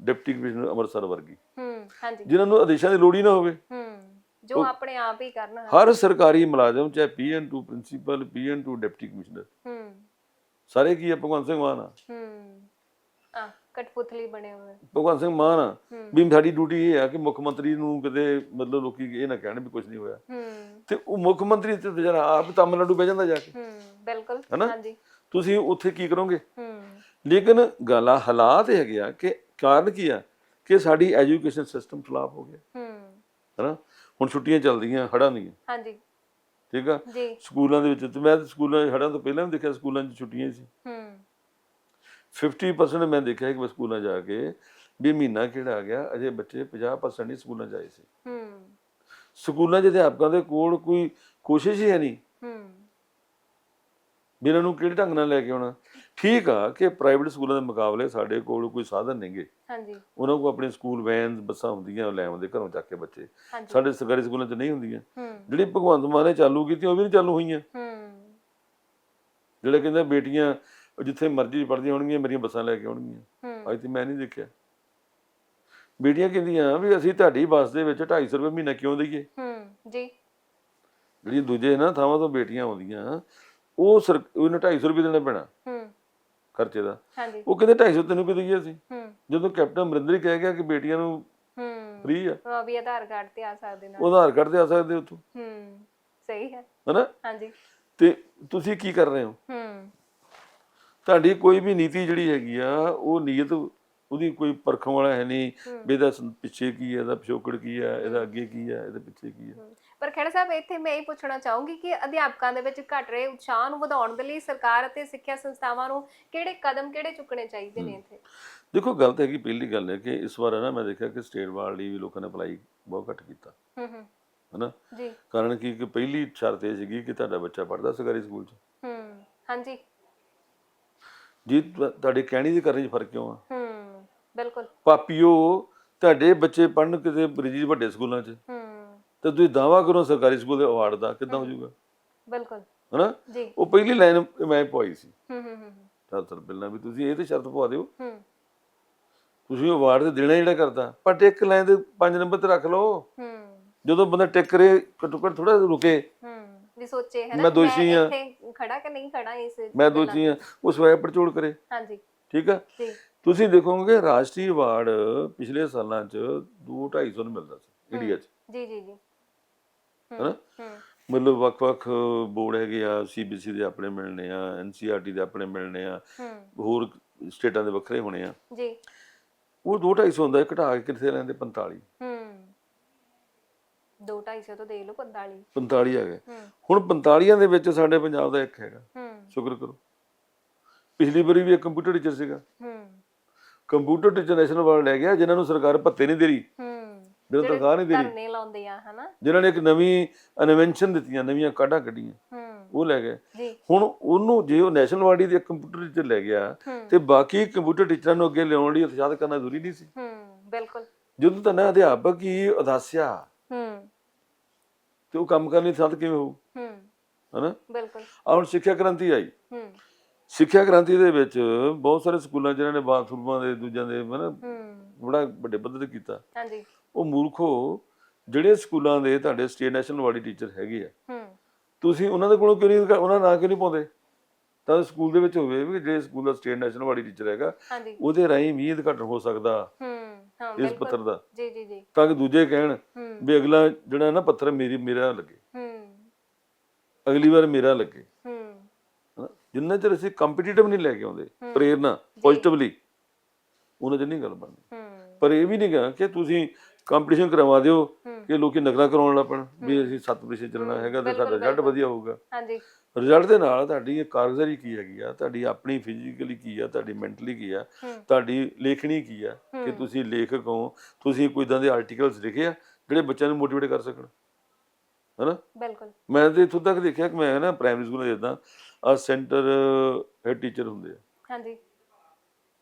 ਡਿਪਟੀ ਕਮਿਸ਼ਨਰ ਅੰਮ੍ਰਿਤਸਰ ਵਰਗੀ। ਹੂੰ ਹਾਂਜੀ। ਜਿਨ੍ਹਾਂ ਨੂੰ ਆਦੇਸ਼ਾਂ ਦੀ ਲੋੜ ਹੀ ਨਾ ਹੋਵੇ। ਹੂੰ ਜੋ ਆਪਣੇ ਆਪ ਹੀ ਕਰਨਾ। ਹਰ ਸਰਕਾਰੀ ਮੁਲਾਜ਼ਮ ਚਾਹੇ ਪੀਐਨ2 ਪ੍ਰਿੰਸੀਪਲ ਪੀਐਨ2 ਡਿਪਟੀ ਕਮਿਸ਼ਨਰ। ਹੂੰ। ਸਾਰੇ ਕੀ ਹੈ ਭਗਵੰਤ ਸਿੰਘ ਮਾਨ ਆ। ਹੂੰ ਆ ਕਟਪੁਤਲੀ ਬਣੇ ਹੋਏ ਭਗਵੰਤ ਸਿੰਘ ਮਾਨ ਆ। ਵੀ ਸਾਡੀ ਡਿਊਟੀ ਇਹ ਆ ਕਿ ਮੁੱਖ ਮੰਤਰੀ ਨੂੰ ਕਦੇ ਮਤਲਬ ਲੋਕੀ ਇਹ ਨਾ ਕਹਿਣ ਵੀ ਕੁਝ ਨਹੀਂ ਹੋਇਆ। ਹੂੰ। ਤੇ ਉਹ ਮੁੱਖ ਮੰਤਰੀ ਤੇ ਜਰਾ ਆਪ ਤਾਮਿਲਨਾਡੂ ਬਹਿ ਜਾਂਦਾ ਜਾ ਕੇ। ਹੂੰ ਬਿਲਕੁਲ? ਹਾਂਜੀ। ਤੁਸੀਂ ਉੱਥੇ ਕੀ ਕਰੋਗੇ? ਹੂੰ। ਲੇਕਿਨ ਗੱਲ ਆ ਹਾਲਾਤ ਹੈਗੇ ਆ ਕਿ ਕਾਰਨ ਕੀ ਆ? ਕਿ ਸਾਡੀ ਐਜੂਕੇਸ਼ਨ ਸਿਸਟਮ ਖਿਲਾਫ ਹੋ ਗਿਆ। ਹੂੰ। ਹਨਾ? ਹੁਣ ਛੁੱਟੀਆਂ ਚੱਲਦੀਆਂ ਹੜਾਂ ਦੀਆਂ। ਹਾਂਜੀ। ਠੀਕ ਆ? ਜੀ। ਸਕੂਲਾਂ ਦੇ ਵਿੱਚ ਤੇ ਮੈਂ ਤਾਂ ਸਕੂਲਾਂ 'ਚ ਹੜਾਂ ਤੋਂ ਪਹਿਲਾਂ ਵੀ ਦੇਖਿਆ ਸਕੂਲਾਂ 'ਚ ਛੁੱਟੀਆਂ ਸੀ। ਹੂੰ। 50% ਮੈਂ ਦੇਖਿਆ ਕਿ ਮੈਂ ਸਕੂਲਾਂ ਜਾ ਕੇ ਵੀ ਮਹੀਨਾ ਕਿਹੜਾ ਆ ਗਿਆ ਅਜੇ ਬੱਚੇ 50% ਹੀ ਸਕੂਲਾਂ 'ਚ ਆਏ ਸੀ। ਹੂੰ। ਸਕੂਲਾਂ 'ਚ ਅਧਿਆਪਕਾਂ ਦੇ ਕੋਲ ਕੋਈ ਕੋਸ਼ਿਸ਼ ਹੀ ਹੈ ਨਹੀਂ। ਹੂੰ। ਵੀ ਇਹਨਾਂ ਨੂੰ ਕਿਹੜੇ ਢੰਗ ਨਾਲ ਲੈ ਕੇ ਆਉਣਾ? ਠੀਕ ਆ ਕਿ ਪ੍ਰਾਈਵੇਟ ਸਕੂਲਾਂ ਦੇ ਮੁਕਾਬਲੇ ਸਾਡੇ ਕੋਲ ਕੋਈ ਸਾਧਨ ਨਹੀਂਗੇ। ਹਾਂਜੀ। ਉਹਨਾਂ ਕੋਲ ਆਪਣੇ ਸਕੂਲ ਵੈਨ ਬੱਸਾਂ ਹੁੰਦੀਆਂ ਲੈ ਆਉਂਦੇ ਘਰੋਂ ਚੱਕ ਕੇ ਬੱਚੇ। ਸਾਡੇ ਸਰਕਾਰੀ ਸਕੂਲਾਂ 'ਚ ਨਹੀਂ ਹੁੰਦੀਆਂ। ਜਿਹੜੀ ਭਗਵੰਤ ਮਾਨ ਨੇ ਚਾਲੂ ਕੀਤੀ ਉਹ ਵੀ ਨਹੀਂ ਚਾਲੂ ਹੋਈਆਂ। ਹੂੰ। ਜਿਹੜੇ ਕਹਿੰਦੇ ਬੇਟੀਆਂ ਜਿੱਥੇ ਮਰਜ਼ੀ ਪੜ੍ਹਦੀਆਂ ਹੋਣਗੀਆਂ ਮੇਰੀਆਂ ਬੱਸਾਂ ਲੈ ਕੇ ਆਉਣਗੀਆਂ। ਅੱਜ ਤੇ ਮੈਂ ਨਹੀਂ ਦੇਖਿਆ। ਬੇਟੀਆਂ ਕਹਿੰਦੀਆਂ ਵੀ ਅਸੀਂ ਤੁਹਾਡੀ ਬੱਸ ਦੇ ਵਿੱਚ 250 ਰੁਪਏ ਮਹੀਨਾ ਕਿਉਂ ਦਈਏ? ਹੂੰ ਜੀ। ਜਿਹੜੀ ਦੂਜੇ ਨਾ ਥਾਵਾਂ ਤੋਂ ਬੇਟੀਆਂ ਆਉਂਦੀਆਂ ਉਹ ਸਰ ਉਹਨੂੰ 250 ਰੁਪਏ ਦੇਣਾ ਪੈਣਾ। ਹੂੰ। ਖਰਚੇ ਦਾ। ਹਾਂਜੀ। ਉਹ ਕਹਿੰਦੇ 250 ਤੈਨੂੰ ਦਈਏ ਅਸੀਂ ਹੂੰ। ਜਦੋਂ ਕੈਪਟਨ ਅਮਰਿੰਦਰ ਹੀ ਕਹਿ ਗਿਆ ਕਿ ਬੇਟੀਆਂ ਨੂੰ ਹੂੰ। ਫ੍ਰੀ ਆ। ਉਹ ਵੀ ਆਧਾਰ ਕਾਰਡ ਤੇ ਆ ਸਕਦੇ ਨਾਲ ਉਹ ਆਧਾਰ ਕਾਰਡ ਤੇ ਆ ਸਕਦੇ ਉੱਥੋਂ। ਹੂੰ ਸਹੀ ਹੈ। ਹਨਾ? ਹਾਂਜੀ। ਤੇ ਤੁਸੀਂ ਕੀ ਕਰ ਰਹੇ ਹੋ? ਹੂੰ। ਤੁਹਾਡੀ ਕੋਈ ਵੀ ਨੀਤੀ ਜਿਹੜੀ ਹੈਗੀ ਆ ਉਹ ਨੀਅਤ ਉਹਦੀ ਕੋਈ ਪਰਖਣ ਵਾਲਾ ਹੈ ਨਹੀਂ ਵੀ ਇਹਦਾ ਸ- ਪਿੱਛੇ ਕੀ ਹੈ ਇਹਦਾ ਪਿਛੋਕੜ ਕੀ ਹੈ ਇਹਦਾ ਅੱਗੇ ਕੀ ਹੈ ਇਹਦੇ ਪਿੱਛੇ ਕੀ ਹੈ। ਪਰ ਖੇੜਾ ਸਾਹਿਬ ਇੱਥੇ ਮੈਂ ਇਹ ਪੁੱਛਣਾ ਚਾਹੂੰਗੀ ਕਿ ਅਧਿਆਪਕਾਂ ਦੇ ਵਿੱਚ ਘਟ ਰਹੇ ਉਤਸ਼ਾਹ ਨੂੰ ਵਧਾਉਣ ਦੇ ਲਈ ਸਰਕਾਰ ਅਤੇ ਸਿੱਖਿਆ ਸੰਸਥਾਵਾਂ ਨੂੰ ਕਿਹੜੇ ਕਦਮ ਕਿਹੜੇ ਚੁੱਕਣੇ ਚਾਹੀਦੇ ਨੇ ਇੱਥੇ? ਦੇਖੋ ਗੱਲ ਤਾਂ ਹੈਗੀ ਪਹਿਲੀ ਗੱਲ ਹੈ ਕਿ ਇਸ ਵਾਰ ਹੈ ਨਾ ਮੈਂ ਦੇਖਿਆ ਕਿ ਸਟੇਟ ਵਾਰਡ ਲਈ ਵੀ ਲੋਕਾਂ ਨੇ ਅਪਲਾਈ ਬਹੁਤ ਘੱਟ ਕੀਤਾ। ਹੂੰ ਹੂੰ। ਹਨਾ? ਜੀ। ਕਾਰਨ ਕੀ? ਕਿ ਪਹਿਲੀ ਸ਼ਰਤ ਇਹ ਸੀਗੀ ਕਿ ਤੁਹਾਡਾ ਬੱਚਾ ਪੜ੍ਹਦਾ ਸਰਕਾਰੀ ਸਕੂਲ 'ਚ। ਹੂੰ ਹਾਂਜੀ। ਜੀ ਤੁਹਾਡੇ ਕਹਿਣੀ ਦੀ ਕਰਨੀ 'ਚ ਫ਼ਰਕ ਕਿਉਂ ਆ? ਹੂੰ ਬਿਲਕੁਲ। ਪਾਪੀਓ ਤੁਹਾਡੇ ਬੱਚੇ ਪੜਨ ਕਿਤੇ ਬਰੀਜੀ ਵੱਡੇ ਸਕੂਲਾਂ 'ਚ। ਹੂੰ। ਤੇ ਤੁਸੀਂ ਦਾਵਾ ਕਰੋ ਸਰਕਾਰੀ ਸਕੂਲ ਦੇ ਅਵਾਰਡ ਦਾ ਕਿੱਦਾਂ ਹੋ ਜਾਊਗਾ? ਬਿਲਕੁਲ। ਹਨਾ? ਜੀ। ਉਹ ਪਹਿਲੀ ਲਾਈਨ ਮੈਂ ਪਵਾਈ ਸੀ। ਹੂੰ ਹੂੰ ਹੂੰ ਸਾਲ ਪਹਿਲਾਂ ਵੀ ਤੁਸੀਂ ਇਹ ਤੇ ਸ਼ਰਤ ਪਵਾ ਦਿਓ। ਹੂੰ ਤੁਸੀਂ ਅਵਾਰਡ ਤੇ ਦੇਣਾ ਜਿਹੜਾ ਕਰਦਾ ਪਰ ਇੱਕ ਲਾਈਨ ਦੇ ਪੰਜ ਨੰਬਰ ਤੇ ਰੱਖ ਲਓ। ਹੂੰ ਜਦੋਂ ਬੰਦਾ ਟਿਕਰੇ ਘੱਟੋ ਘੱਟ ਥੋੜਾ ਰੁਕੇ। ਹੂੰ ਵੀ ਸੋਚੇ ਹੈ ਨਾ ਮੈਂ ਦੋਸ਼ੀ ਹਾਂ। ਖੜਾ ਕਿ ਨਹੀਂ ਖੜਾ ਇਸ ਮੈਂ ਦੋਸ਼ੀ ਹਾਂ। ਉਸ ਵਾਰ ਪੜਚੋਲ ਕਰੇ। ਹਾਂਜੀ। ਠੀਕ ਆ? ਜੀ। ਤੁਸੀਂ ਦੇਖੋਗੇ ਰਾਸ਼ਟਰੀ ਅਵਾਰਡ ਪਿਛਲੇ ਸਾਲਾਂ 'ਚ 2 250 ਨੂੰ ਮਿਲਦਾ ਸੀ ਇੰਡੀਆ 'ਚ। ਜੀ ਜੀ ਜੀ। ਹੈਨਾ? ਮਤਲਬ ਵੱਖ-ਵੱਖ ਬੋਰਡ ਹੈਗੇ ਆ ਸੀਬੀਸੀ ਦੇ ਆਪਣੇ ਮਿਲਣੇ ਆ ਐਨਸੀਆਰਟੀ ਦੇ ਆਪਣੇ ਮਿਲਣੇ ਆ ਹੋਰ ਸਟੇਟਾਂ ਦੇ ਵੱਖਰੇ ਹੋਣੇ ਆ। ਜੀ। ਉਹ 2 250 ਹੁੰਦਾ ਹੈ, ਘਟਾ ਕੇ ਕਿੱਥੇ ਲੈਂਦੇ? 45 ਹੂੰ। 2.5 ਤੋਂ ਦੇ ਲਓ 45 45 ਹੈਗੇ ਹੂੰ। ਹੁਣ 45 ਦੇ ਵਿੱਚ ਸਾਡੇ ਪੰਜਾਬ ਦਾ ਇੱਕ ਹੈਗਾ। ਹੂੰ। ਸ਼ੁਕਰ ਕਰੋ। ਪਿਛਲੀ ਵਾਰੀ ਵੀ ਇੱਕ ਕੰਪਿਊਟਰ ਟੀਚਰ ਸੀਗਾ। ਹੂੰ। ਕੰਪਿਊਟਰ ਟੀਚਰ ਨੈਸ਼ਨਲ ਅਵਾਰਡ ਲੈ ਗਿਆ ਜਿਨ੍ਹਾਂ ਨੂੰ ਸਰਕਾਰ ਭੱਤੇ ਨਹੀਂ ਦੇ ਰਹੀ। ਨੂੰ ਤਨਖਾਹ ਨਹੀਂ ਦੇ ਰਹੀ ਧਰਨੇ ਲਾਉਂਦੇ ਆ ਹਨਾ? ਜਿਨ੍ਹਾਂ ਨੇ ਇੱਕ ਨਵੀਂ ਇਨਵੈਂਸ਼ਨ ਦਿੱਤੀਆਂ ਨਵੀਆਂ ਕਾਢਾਂ ਕੱਢੀਆਂ ਉਹ ਲੈ ਗਏ। ਹੁਣ ਉਹਨੂੰ ਜੇ ਉਹ ਨੈਸ਼ਨਲ ਅਵਾਰਡ ਦੀ ਕੰਪਿਊਟਰ ਟੀਚਰ ਲੈ ਗਿਆ ਤੇ ਬਾਕੀ ਕੰਪਿਊਟਰ ਟੀਚਰਾਂ ਨੂੰ ਅੱਗੇ ਲਿਆਉਣ ਲਈ ਉਤਸ਼ਾਹਿਤ ਕਰਨਾ ਜ਼ਰੂਰੀ ਨਹੀਂ ਸੀ। ਹੂੰ ਬਿਲਕੁਲ। ਜਦੋਂ ਤਾਂ ਨਾ ਅਧਿਆਪਕ ਹੀ ਉਦਾਸਿਆ ਹੂੰ। ਤੇ ਉਹ ਕੰਮ ਕਰਨ ਲਈ ਉਤਸ਼ਾਹਿਤ ਕਿਵੇਂ ਹੋਊ? ਹੂੰ। ਹਨਾ? ਬਿਲਕੁਲ। ਆਹ ਹੁਣ ਸਿੱਖਿਆ ਕ੍ਰਾਂਤੀ ਆਈ। ਹੂੰ। ਸਿੱਖਿਆ ਕ੍ਰਾਂਤੀ ਦੇ ਵਿੱਚ ਬਹੁਤ ਸਾਰੇ ਸਕੂਲਾਂ ਜਿਨ੍ਹਾਂ ਨੇ ਬਾਥਰੂਮਾਂ ਦੇ ਦੂਜਿਆਂ ਦੇ ਹਨਾ? ਬੜਾ ਵੱਡੇ ਪੱਧਰ ਤੇ ਕੀਤਾ। ਹਾਂਜੀ। ਉਹ ਮੂਰਖੋ ਜਿਹੜੇ ਸਕੂਲਾਂ ਦੇ ਤੁਹਾਡੇ ਸਟੇਟ ਨੈਸ਼ਨਲ ਵਾਲੀ ਟੀਚਰ ਹੈਗੇ ਆ ਤੁਸੀਂ ਉਹਨਾਂ ਦੇ ਕੋਲੋਂ ਕਿਉਂ ਨਹੀਂ ਉਹਨਾਂ ਨਾਂ ਕਿਉਂ ਨਹੀਂ ਪਾਉਂਦੇ? ਤਾਂ ਸਕੂਲ ਦੇ ਵਿੱਚ ਹੋਵੇ ਵੀ ਜਿਹੜੇ ਸਕੂਲ ਦਾ ਸਟੇਟ ਨੈਸ਼ਨਲ ਵਾਲੀ ਟੀਚਰ ਹੈਗਾ ਉਹਦੇ ਰਾਹੀਂ ਵੀ ਉਦਘਾਟਨ ਹੋ ਸਕਦਾ ਇਸ ਪੱਤਰ ਦਾ। ਜੀ ਜੀ ਜੀ। ਤਾਂ ਕਿ ਦੂਜੇ ਕਹਿਣ ਵੀ ਅਗਲਾ ਜਿਹੜਾ ਨਾ ਪੱਤਰ ਮੇਰੀ ਮੇਰਾ ਲੱਗੇ। ਹੂੰ। ਅਗਲੀ ਵਾਰ ਮੇਰਾ ਲੱਗੇ? ਜਿੰਨਾ ਚਿਰ ਅਸੀਂ ਕੰਪੀਟੀਟਿਵ ਨਹੀਂ ਲੈ ਕੇ ਆਉਂਦੇ ਪ੍ਰੇਰਨਾ ਪੋਜ਼ਿਟਿਵਲੀ ਉਹਨਾਂ 'ਚ ਨਹੀਂ ਗੱਲ ਬਣਦੀ। ਹੂੰ। ਪਰ ਇਹ ਵੀ ਨਹੀਂ ਗਾ ਕਿ ਤੁਸੀਂ ਕੰਪੀਟੀਸ਼ਨ ਕਰਵਾ ਦਿਓ। ਕਿ ਲੋਕੀ ਨਕਲਾਂ ਕਰਾਉਣ ਲੱਗ ਪੈਣ ਵੀ ਅਸੀਂ 7% ਚੱਲਣਾ ਹੈਗਾ ਤੇ ਸਾਡਾ ਰਿਜ਼ਲਟ ਵਧੀਆ ਹੋਊਗਾ। ਹਾਂਜੀ। ਰਿਜ਼ਲਟ ਦੇ ਨਾਲ ਤੁਹਾਡੀ ਇਹ ਕਾਰਗੁਜ਼ਾਰੀ ਕੀ ਹੈਗੀ ਆ ਤੁਹਾਡੀ ਆਪਣੀ ਫਿਜ਼ੀਕਲੀ ਕੀ ਆ ਤੁਹਾਡੀ ਮੈਂਟਲੀ ਕੀ ਆ ਤੁਹਾਡੀ ਲੇਖਣੀ ਕੀ ਆ ਕਿ ਤੁਸੀਂ ਲੇਖਕ ਹੋ ਤੁਸੀਂ ਕੋਈ ਇਦਾਂ ਦੇ ਆਰਟੀਕਲਸ ਲਿਖੇ ਆ ਜਿਹੜੇ ਬੱਚਿਆਂ ਨੂੰ ਮੋਟੀਵੇਟ ਕਰ ਸਕਣ। ਹੈਨਾ? ਬਿਲਕੁਲ। ਮੈਂ ਤੇ ਇੱਥੋਂ ਤੱਕ ਦੇਖਿਆ ਕਿ ਮੈਂ ਨਾ ਪ੍ਰਾਇਮਰੀ ਸਕੂਲ ਜਿੱਦਾਂ ਆ ਸੈਂਟਰ ਹੈਡ ਟੀਚਰ ਹੁੰਦੇ ਆ। ਹਾਂਜੀ।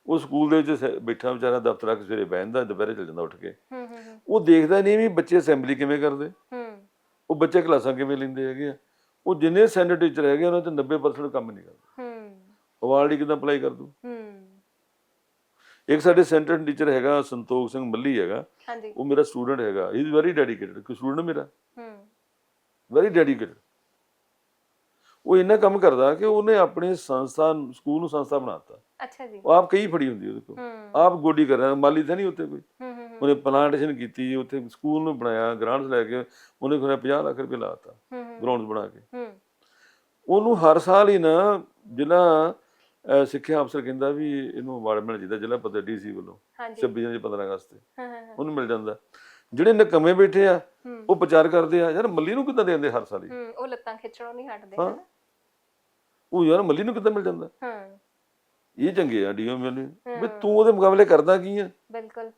ਉਹ ਸਕੂਲ ਦੇ ਵਿੱਚ ਸ- ਬੈਠਾ ਵਿਚਾਰਾ ਦਫ਼ਤਰ ਆ ਕੇ ਸਵੇਰੇ ਬਹਿੰਦਾ ਦੁਪਹਿਰੇ ਚਲ ਜਾਂਦਾ ਉੱਠ ਕੇ। ਹੂੰ ਹੂੰ ਹੂੰ। ਉਹ ਦੇਖਦਾ ਨਹੀਂ ਵੀ ਬੱਚੇ ਅਸੈਂਬਲੀ ਕਿਵੇਂ ਕਰਦੇ। ਹੂੰ। ਉਹ ਬੱਚੇ ਕਲਾਸਾਂ ਕਿਵੇਂ ਲੈਂਦੇ ਹੈਗੇ ਆ। ਉਹ ਜਿੰਨੇ ਸੈਂਟਰ ਟੀਚਰ ਹੈਗੇ ਉਹਨਾਂ ਚ 90% ਕੰਮ ਨਹੀਂ ਕਰਦੇ। ਹੂੰ। ਅਵਾਰਡ ਹੀ ਕਿਦਾਂ ਅਪਲਾਈ ਕਰ ਦੂ ਹੂੰ। ਇੱਕ ਸਾਡੇ ਸੈਂਟਰ ਟੀਚਰ ਹੈਗਾ ਸੰਤੋਖ ਸਿੰਘ ਮੱਲੀ ਹੈਗਾ। ਹਾਂਜੀ। ਉਹ ਮੇਰਾ ਸਟੂਡੈਂਟ ਹੈਗਾ। ਹੀ ਇਜ਼ ਵੈਰੀ ਡੈਡੀਕੇਟਡ ਕਿ ਸਟੂਡੈਂਟ ਮੇਰਾ? ਹੂੰ। ਵੈਰੀ ਡੈਡੀਕੇਟਡ ਉਹ ਇੰਨਾ ਕੰਮ ਕਰਦਾ ਕਿ ਉਹਨੇ ਆਪਣੀ ਸੰਸਥਾ ਸਕੂਲ ਨੂੰ ਸੰਸਥਾ ਬਣਾਤਾ ਅੱਛਾ ਜੀ। ਉਹ ਆਪ ਕਈ ਫੜੀ ਹੁੰਦੀ ਉਹਦੇ ਕੋਲ। ਆਪ ਗੋਡੀ ਕਰ ਰਿਹਾ ਮਾਲੀ ਤਾਂ ਨਹੀਂ ਉੱਤੇ ਕੋਈ। ਉਹਨੇ ਪਲਾਂਟੇਸ਼ਨ ਕੀਤੀ ਉੱਥੇ ਸਕੂਲ ਨੂੰ ਬਣਾਇਆ ਗ੍ਰਾਂਟਸ ਲੈ ਕੇ ਉਹਨੇ ਖੁਰਾ 50 ਲੱਖ ਰੁਪਏ ਲਾਤਾ ਗਰਾਊਂਡਸ ਬਣਾ ਕੇ। ਉਹਨੂੰ ਹਰ ਸਾਲ ਹੀ ਨਾ ਜ਼ਿਲ੍ਹਾ ਸਿੱਖਿਆ ਅਫਸਰ ਕਹਿੰਦਾ ਵੀ ਇਹਨੂੰ ਅਵਾਰਡ ਮਿਲਣਾ ਚਾਹੀਦਾ ਜ਼ਿਲ੍ਹਾ ਪੱਧਰ ਡੀਸੀ ਵੱਲੋਂ ਹਾਂਜੀ। 26 ਜਾਂ 15 ਅਗਸਤ ਤੇ। ਹਾਂ ਹਾਂ ਹਾਂ। ਉਹਨੂੰ ਮਿਲ ਜਾਂਦਾ। ਜਿਹੜੇ ਨਕਮੇ ਬੈਠੇ ਆ ਉਹ ਪ੍ਰਚਾਰ ਕਰਦੇ ਆ ਯਾਰ ਮੱਲੀ ਨੂੰ ਕਿੱਦਾਂ ਦੇਂਦੇ ਹਰ ਸਾਲ ਹੀ? ਉਹ ਲੱਤਾਂ ਖਿੱਚਣੋਂ ਨਹੀਂ ਹਟਦੇ ਹਾਂ। ਉਹ ਯਾਰ ਮੱਲੀ ਨੂੰ ਕਿੱਦਾਂ ਮਿਲ ਜਾਂਦਾ? ਹਾਂ। ਇਹ ਚੰਗੇ ਆ ਡੀਓ ਮੈਨੂੰ ਵੀ ਤੂੰ ਉਹਦੇ ਮੁਕਾਬਲੇ ਕਰਦਾ ਕੀ ਆ? ਬਿਲਕੁਲ।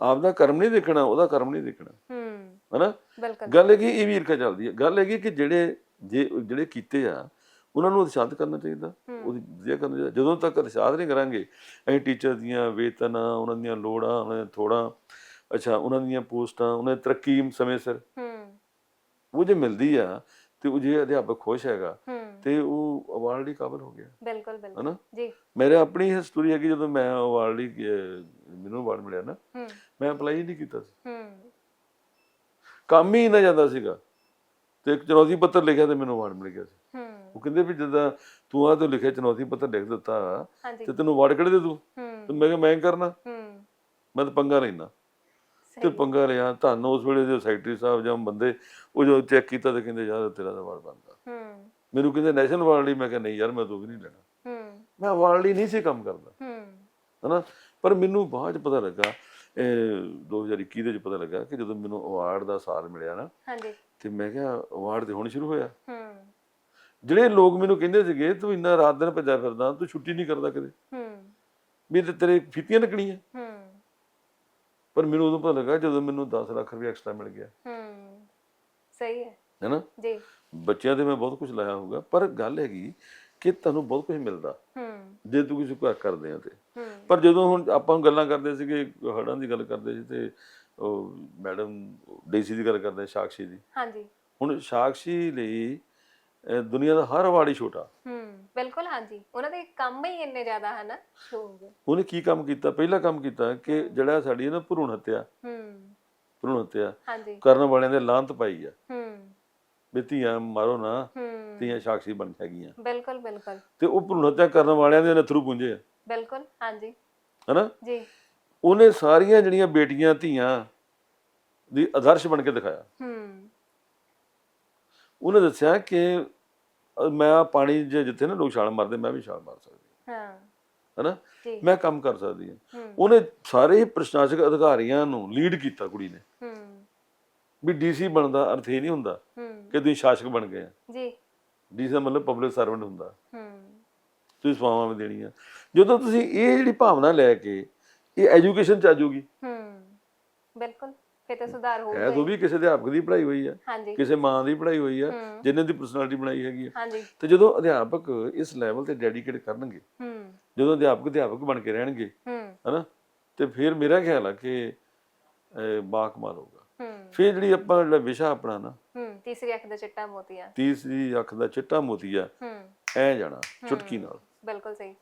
ਆਪਦਾ ਕਰਮ ਨਹੀਂ ਦੇਖਣਾ ਉਹਦਾ ਕਰਮ ਨਹੀਂ ਦੇਖਣਾ। ਹੂੰ। ਹਨਾ? ਬਿਲਕੁਲ। ਗੱਲ ਹੈਗੀ ਇਹ ਵੀ ਈਰਖਾ ਚੱਲਦੀ ਹੈ ਗੱਲ ਹੈਗੀ ਕਿ ਜਿਹੜੇ ਜੇ ਜਿਹੜੇ ਕੀਤੇ ਆ ਉਹਨਾਂ ਨੂੰ ਉਤਸ਼ਾਹਿਤ ਕਰਨਾ ਚਾਹੀਦਾ। ਉਹਦੀ ਵਧੀਆ ਕਰਨਾ ਚਾਹੀਦਾ ਜਦੋਂ ਤੱਕ ਉਤਸ਼ਾਹਿਤ ਨਹੀਂ ਕਰਾਂਗੇ ਅਸੀਂ ਟੀਚਰ ਦੀਆਂ ਵੇਤਨ ਉਹਨਾਂ ਦੀਆਂ ਲੋੜਾਂ ਉਹਨਾਂ ਦੀਆਂ ਥੋੜਾਂ ਅੱਛਾ ਉਹਨਾਂ ਦੀਆਂ ਪੋਸਟਾਂ ਉਹਨਾਂ ਦੀ ਤਰੱਕੀ ਸਮੇਂ ਸਿਰ। ਹੂੰ। ਉਹ ਜੇ ਮਿਲਦੀ ਆ ਤੇ ਉਹ ਜੇ ਅਧਿਆਪਕ ਖੁਸ਼ ਹੈਗਾ ਤੇ ਉਹ ਅਵਾਰਡ ਲਈ ਕਾਬਲ ਹੋ ਗਿਆ। ਬਿਲਕੁਲ ਬਿਲਕੁਲ। ਹਨਾ? ਜੀ। ਮੇਰੇ ਆਪਣੀ ਹਿਸਟਰੀ ਹੈਗੀ ਜਦੋਂ ਮੈਂ ਅਵਾਰਡ ਲਈ ਮੈਨੂੰ ਅਵਾਰਡ ਮਿਲਿਆ ਨਾ ਮੈਂ ਅਪਲਾਈ ਨਹੀਂ ਕੀਤਾ ਸੀ। ਹੂੰ। ਕੰਮ ਹੀ ਨਾ ਜਾਂਦਾ ਸੀਗਾ ਤੇ ਇੱਕ ਚੁਣੌਤੀ ਪੱਤਰ ਲਿਖਿਆ ਤੇ ਮੈਨੂੰ ਅਵਾਰਡ ਮਿਲ ਗਿਆ ਸੀ। ਉਹ ਕਹਿੰਦੇ ਵੀ ਜਦੋਂ ਤੂੰ ਆ ਤੇ ਲਿਖਿਆ ਚੁਣੌਤੀ ਪੱਤਰ ਲਿਖ ਦਿੱਤਾ ਤੇ ਤੈਨੂੰ ਅਵਾਰਡ ਕਿਹੜੇ ਦੇ ਦੂ ਤੇ ਮੈਂ ਕਿਹਾ ਮੈਂ ਕਰਨਾ। ਮੈਂ ਤਾਂ ਪੰਗਾ ਲੈਣਾ ਤੇ ਪੰਗਾ ਲਿਆ ਧੰਨ ਉਸ ਵੇਲੇ ਦੇ ਸੈਕਟਰੀ ਸਾਹਿਬ ਜਾਂ ਬੰਦੇ ਉਹ ਜੋ ਚੈੱਕ ਕੀਤਾ ਤੇ ਕਹਿੰਦੇ ਯਾਰ ਤੇਰਾ ਤਾਂ ਅਵਾਰਡ ਬਣਦਾ ਹੂੰ। ਮੈਨੂੰ ਕਹਿੰਦੇ ਨੈਸ਼ਨਲ ਲਈ? ਮੈਂ ਕਿਹਾ ਨਹੀਂ ਯਾਰ ਮੈਂ ਤੂੰ ਵੀ ਨਹੀਂ ਲੈਣਾ। ਹੂੰ। ਮੈਂ ਲਈ ਨਹੀਂ ਸੀ ਕੰਮ ਕਰਦਾ। ਹੂੰ। ਹਨਾ? ਪਰ ਮੈਨੂੰ ਬਾਅਦ ਚ ਪਤਾ ਲੱਗਾ ਇਹ 2021 ਦੇ ਵਿੱਚ ਪਤਾ ਲੱਗਾ ਕਿ ਜਦੋਂ ਮੈਨੂੰ ਅਵਾਰਡ ਦਾ ਸਾਲ ਮਿਲਿਆ ਨਾ ਹਾਂਜੀ। ਤੇ ਮੈਂ ਕਿਹਾ ਅਵਾਰਡ ਤੇ ਹੁਣ ਸ਼ੁਰੂ ਹੋਇਆ? ਹੂੰ। ਜਿਹੜੇ ਲੋਕ ਮੈਨੂੰ ਕਹਿੰਦੇ ਸੀਗੇ ਤੂੰ ਇੰਨਾ ਰਾਤ ਦਿਨ ਭੱਜਾ ਫਿਰਦਾ ਤੂੰ ਛੁੱਟੀ ਨਹੀਂ ਕਰਦਾ ਕਦੇ? ਹੂੰ। ਵੀ ਤੇ ਤੇਰੇ ਫੀਤੀਆਂ ਲੱਗਣੀਆਂ ਹੂੰ। ਪਰ ਮੈਨੂੰ ਉਦੋਂ ਪਤਾ ਲੱਗਾ ਜਦੋਂ ਮੈਨੂੰ 10 ਲੱਖ ਰੁਪਏ ਐਕਸਟਰਾ ਮਿਲ ਗਿਆ। ਹੂੰ ਸਹੀ ਹੈ। ਹੈਨਾ? ਜੀ। ਬੱਚਿਆਂ ਤੇ ਮੈਂ ਬਹੁਤ ਕੁਝ ਲਾਇਆ ਹੋਊਗਾ ਪਰ ਗੱਲ ਹੈਗੀ ਕਿ ਤੁਹਾਨੂੰ ਬਹੁਤ ਕੁਝ ਮਿਲਦਾ। ਹੂੰ। ਜੇ ਤੂੰ ਕਿਸੇ ਘਰ ਕਰਦੇ ਆ ਤੇ। ਪਰ ਜਦੋਂ ਹੁਣ ਆਪਾਂ ਗੱਲਾਂ ਕਰਦੇ ਸੀਗੇ ਹੜਾਂ ਦੀ ਗੱਲ ਕਰਦੇ ਸੀ ਤੇ ਉਹ ਮੈਡਮ ਡੀਸੀ ਦੀ ਗੱਲ ਕਰਦੇ ਸਾਕਸ਼ੀ ਦੀ। ਹਾਂਜੀ। ਹੁਣ ਸਾਕਸ਼ੀ ਲਈ ਅਹ, ਦੁਨੀਆ ਦਾ ਹਰ ਵਾੜੀ ਛੋਟਾ। ਹੂੰ ਬਿਲਕੁਲ ਹਾਂਜੀ। ਉਹਨਾਂ ਦੇ ਕੰਮ ਹੀ ਇੰਨੇ ਜ਼ਿਆਦਾ ਹਨ ਸ਼ੋਗ ਉਹਨੇ ਕੀ ਕੰਮ ਕੀਤਾ? ਪਹਿਲਾ ਕੰਮ ਕੀਤਾ ਕਿ ਜਿਹੜਾ ਸਾਡੀ ਨਾ ਭਰੂਣ ਹੱਤਿਆ ਹੂੰ। ਭਰੂਣ ਹੱਤਿਆ ਹਾਂਜੀ। ਕਰਨ ਵਾਲਿਆਂ ਦੇ ਲਾਂਤ ਪਾਈ ਆ। ਹੂੰ। ਵੀ ਧੀਆਂ ਮਾਰੋ ਨਾ ਹੂੰ। ਧੀਆਂ ਸਾਕਸ਼ੀ ਬਣ ਹੈਗੀਆਂ। ਬਿਲਕੁਲ ਬਿਲਕੁਲ। ਤੇ ਉਹ ਭਰੂਣ ਹੱਤਿਆ ਕਰਨ ਵਾਲਿਆਂ ਦੇ ਨਥਰੂ ਪੁੰਜੇ ਆ। ਬਿਲਕੁਲ ਹਾਂਜੀ। ਹਨਾ? ਜੀ। ਉਹਨੇ ਸਾਰੀਆਂ ਜਿਹੜੀਆਂ ਬੇਟੀਆਂ ਧੀਆਂ ਦੀ ਆਦਰਸ਼ ਬਣ ਕੇ ਦਿਖਾਇਆ। ਹੂੰ। ਉਹਨੇ ਦੱਸਿਆ ਕਿ ਮੈਂ ਪਾਣੀ 'ਚ ਜਿੱਥੇ ਨਾ ਲੋਕ ਛਾਲ ਮਾਰਦੇ ਮੈਂ ਵੀ ਛਾਲ ਮਾਰ ਸਕਦੀ ਹਾਂ। ਹਾਂ। ਹਨਾ? ਜੀ। ਮੈਂ ਕੰਮ ਕਰ ਸਕਦੀ ਹਾਂ। ਉਹਨੇ ਸਾਰੇ ਹੀ ਪ੍ਰਸ਼ਾਸਕ ਅਧਿਕਾਰੀਆਂ ਨੂੰ ਲੀਡ ਕੀਤਾ ਕੁੜੀ ਨੇ। ਹੂੰ। ਵੀ ਡੀਸੀ ਬਣਦਾ ਅਰਥ ਇਹ ਨਹੀਂ ਹੁੰਦਾ ਕਿ ਤੁਸੀਂ ਸ਼ਾਸਕ ਬਣ ਗਏ ਜੀ। ਡੀਸੀ ਦਾ ਮਤਲਬ ਪਬਲਿਕ ਸਰਵੈਂਟ ਹੁੰਦਾ। ਹੂੰ। ਤੁਸੀਂ ਸੇਵਾਵਾਂ ਵੀ ਦੇਣੀਆਂ। ਜਦੋਂ ਤੁਸੀਂ ਇਹ ਜਿਹੜੀ ਭਾਵਨਾ ਲੈ ਕੇ ਇਹ ਐਜੂਕੇਸ਼ਨ ਚ ਆ ਜਾਊਗੀ ਹੂੰ। ਬਿਲਕੁਲ। ਫਿਰ ਤਾਂ ਸੁਧਾਰ ਹੈ ਹੋਊਗਾ ਤਾਂ ਹੀ। ਵੀ ਕਿਸੇ ਅਧਿਆਪਕ ਦੀ ਪੜ੍ਹਾਈ ਹੋਈ ਆ ਹਾਂਜੀ। ਕਿਸੇ ਮਾਂ ਦੀ ਪੜ੍ਹਾਈ ਹੋਈ ਆ ਹੂੰ। ਜਿਨ੍ਹਾਂ ਦੀ ਪਰਸਨੈਲਿਟੀ ਬਣਾਈ ਹੈਗੀ ਆ। ਹਾਂਜੀ। ਤੇ ਜਦੋਂ ਅਧਿਆਪਕ ਇਸ ਲੈਵਲ ਤੇ ਡੈਡੀਕੇਟ ਕਰਨਗੇ ਹੂੰ। ਜਦੋਂ ਅਧਿਆਪਕ ਅਧਿਆਪਕ ਬਣ ਕੇ ਰਹਿਣਗੇ ਹੂੰ। ਹਨਾ? ਤੇ ਫਿਰ ਮੇਰਾ ਖਿਆਲ ਆ ਕਿ ਅਹ, ਬਾ ਕਮਾਲ ਹੋਊਗਾ। ਹੂੰ। ਫਿਰ ਜਿਹੜੀ ਆਪਾਂ ਜਿਹੜਾ ਵਿਸ਼ਾ ਆਪਣਾ ਨਾ ਹੂੰ ਤੀਸਰੀ ਅੱਖ ਦਾ ਚਿੱਟਾ ਮੋਤੀਆ ਤੀਸਰੀ ਅੱਖ ਦਾ ਚਿੱਟਾ ਮੋਤੀਆ ਹੂੰ। ਐ ਜਾਣਾ ਚੁਟਕੀ ਨਾਲ। ਬਿਲਕੁਲ ਸਹੀ।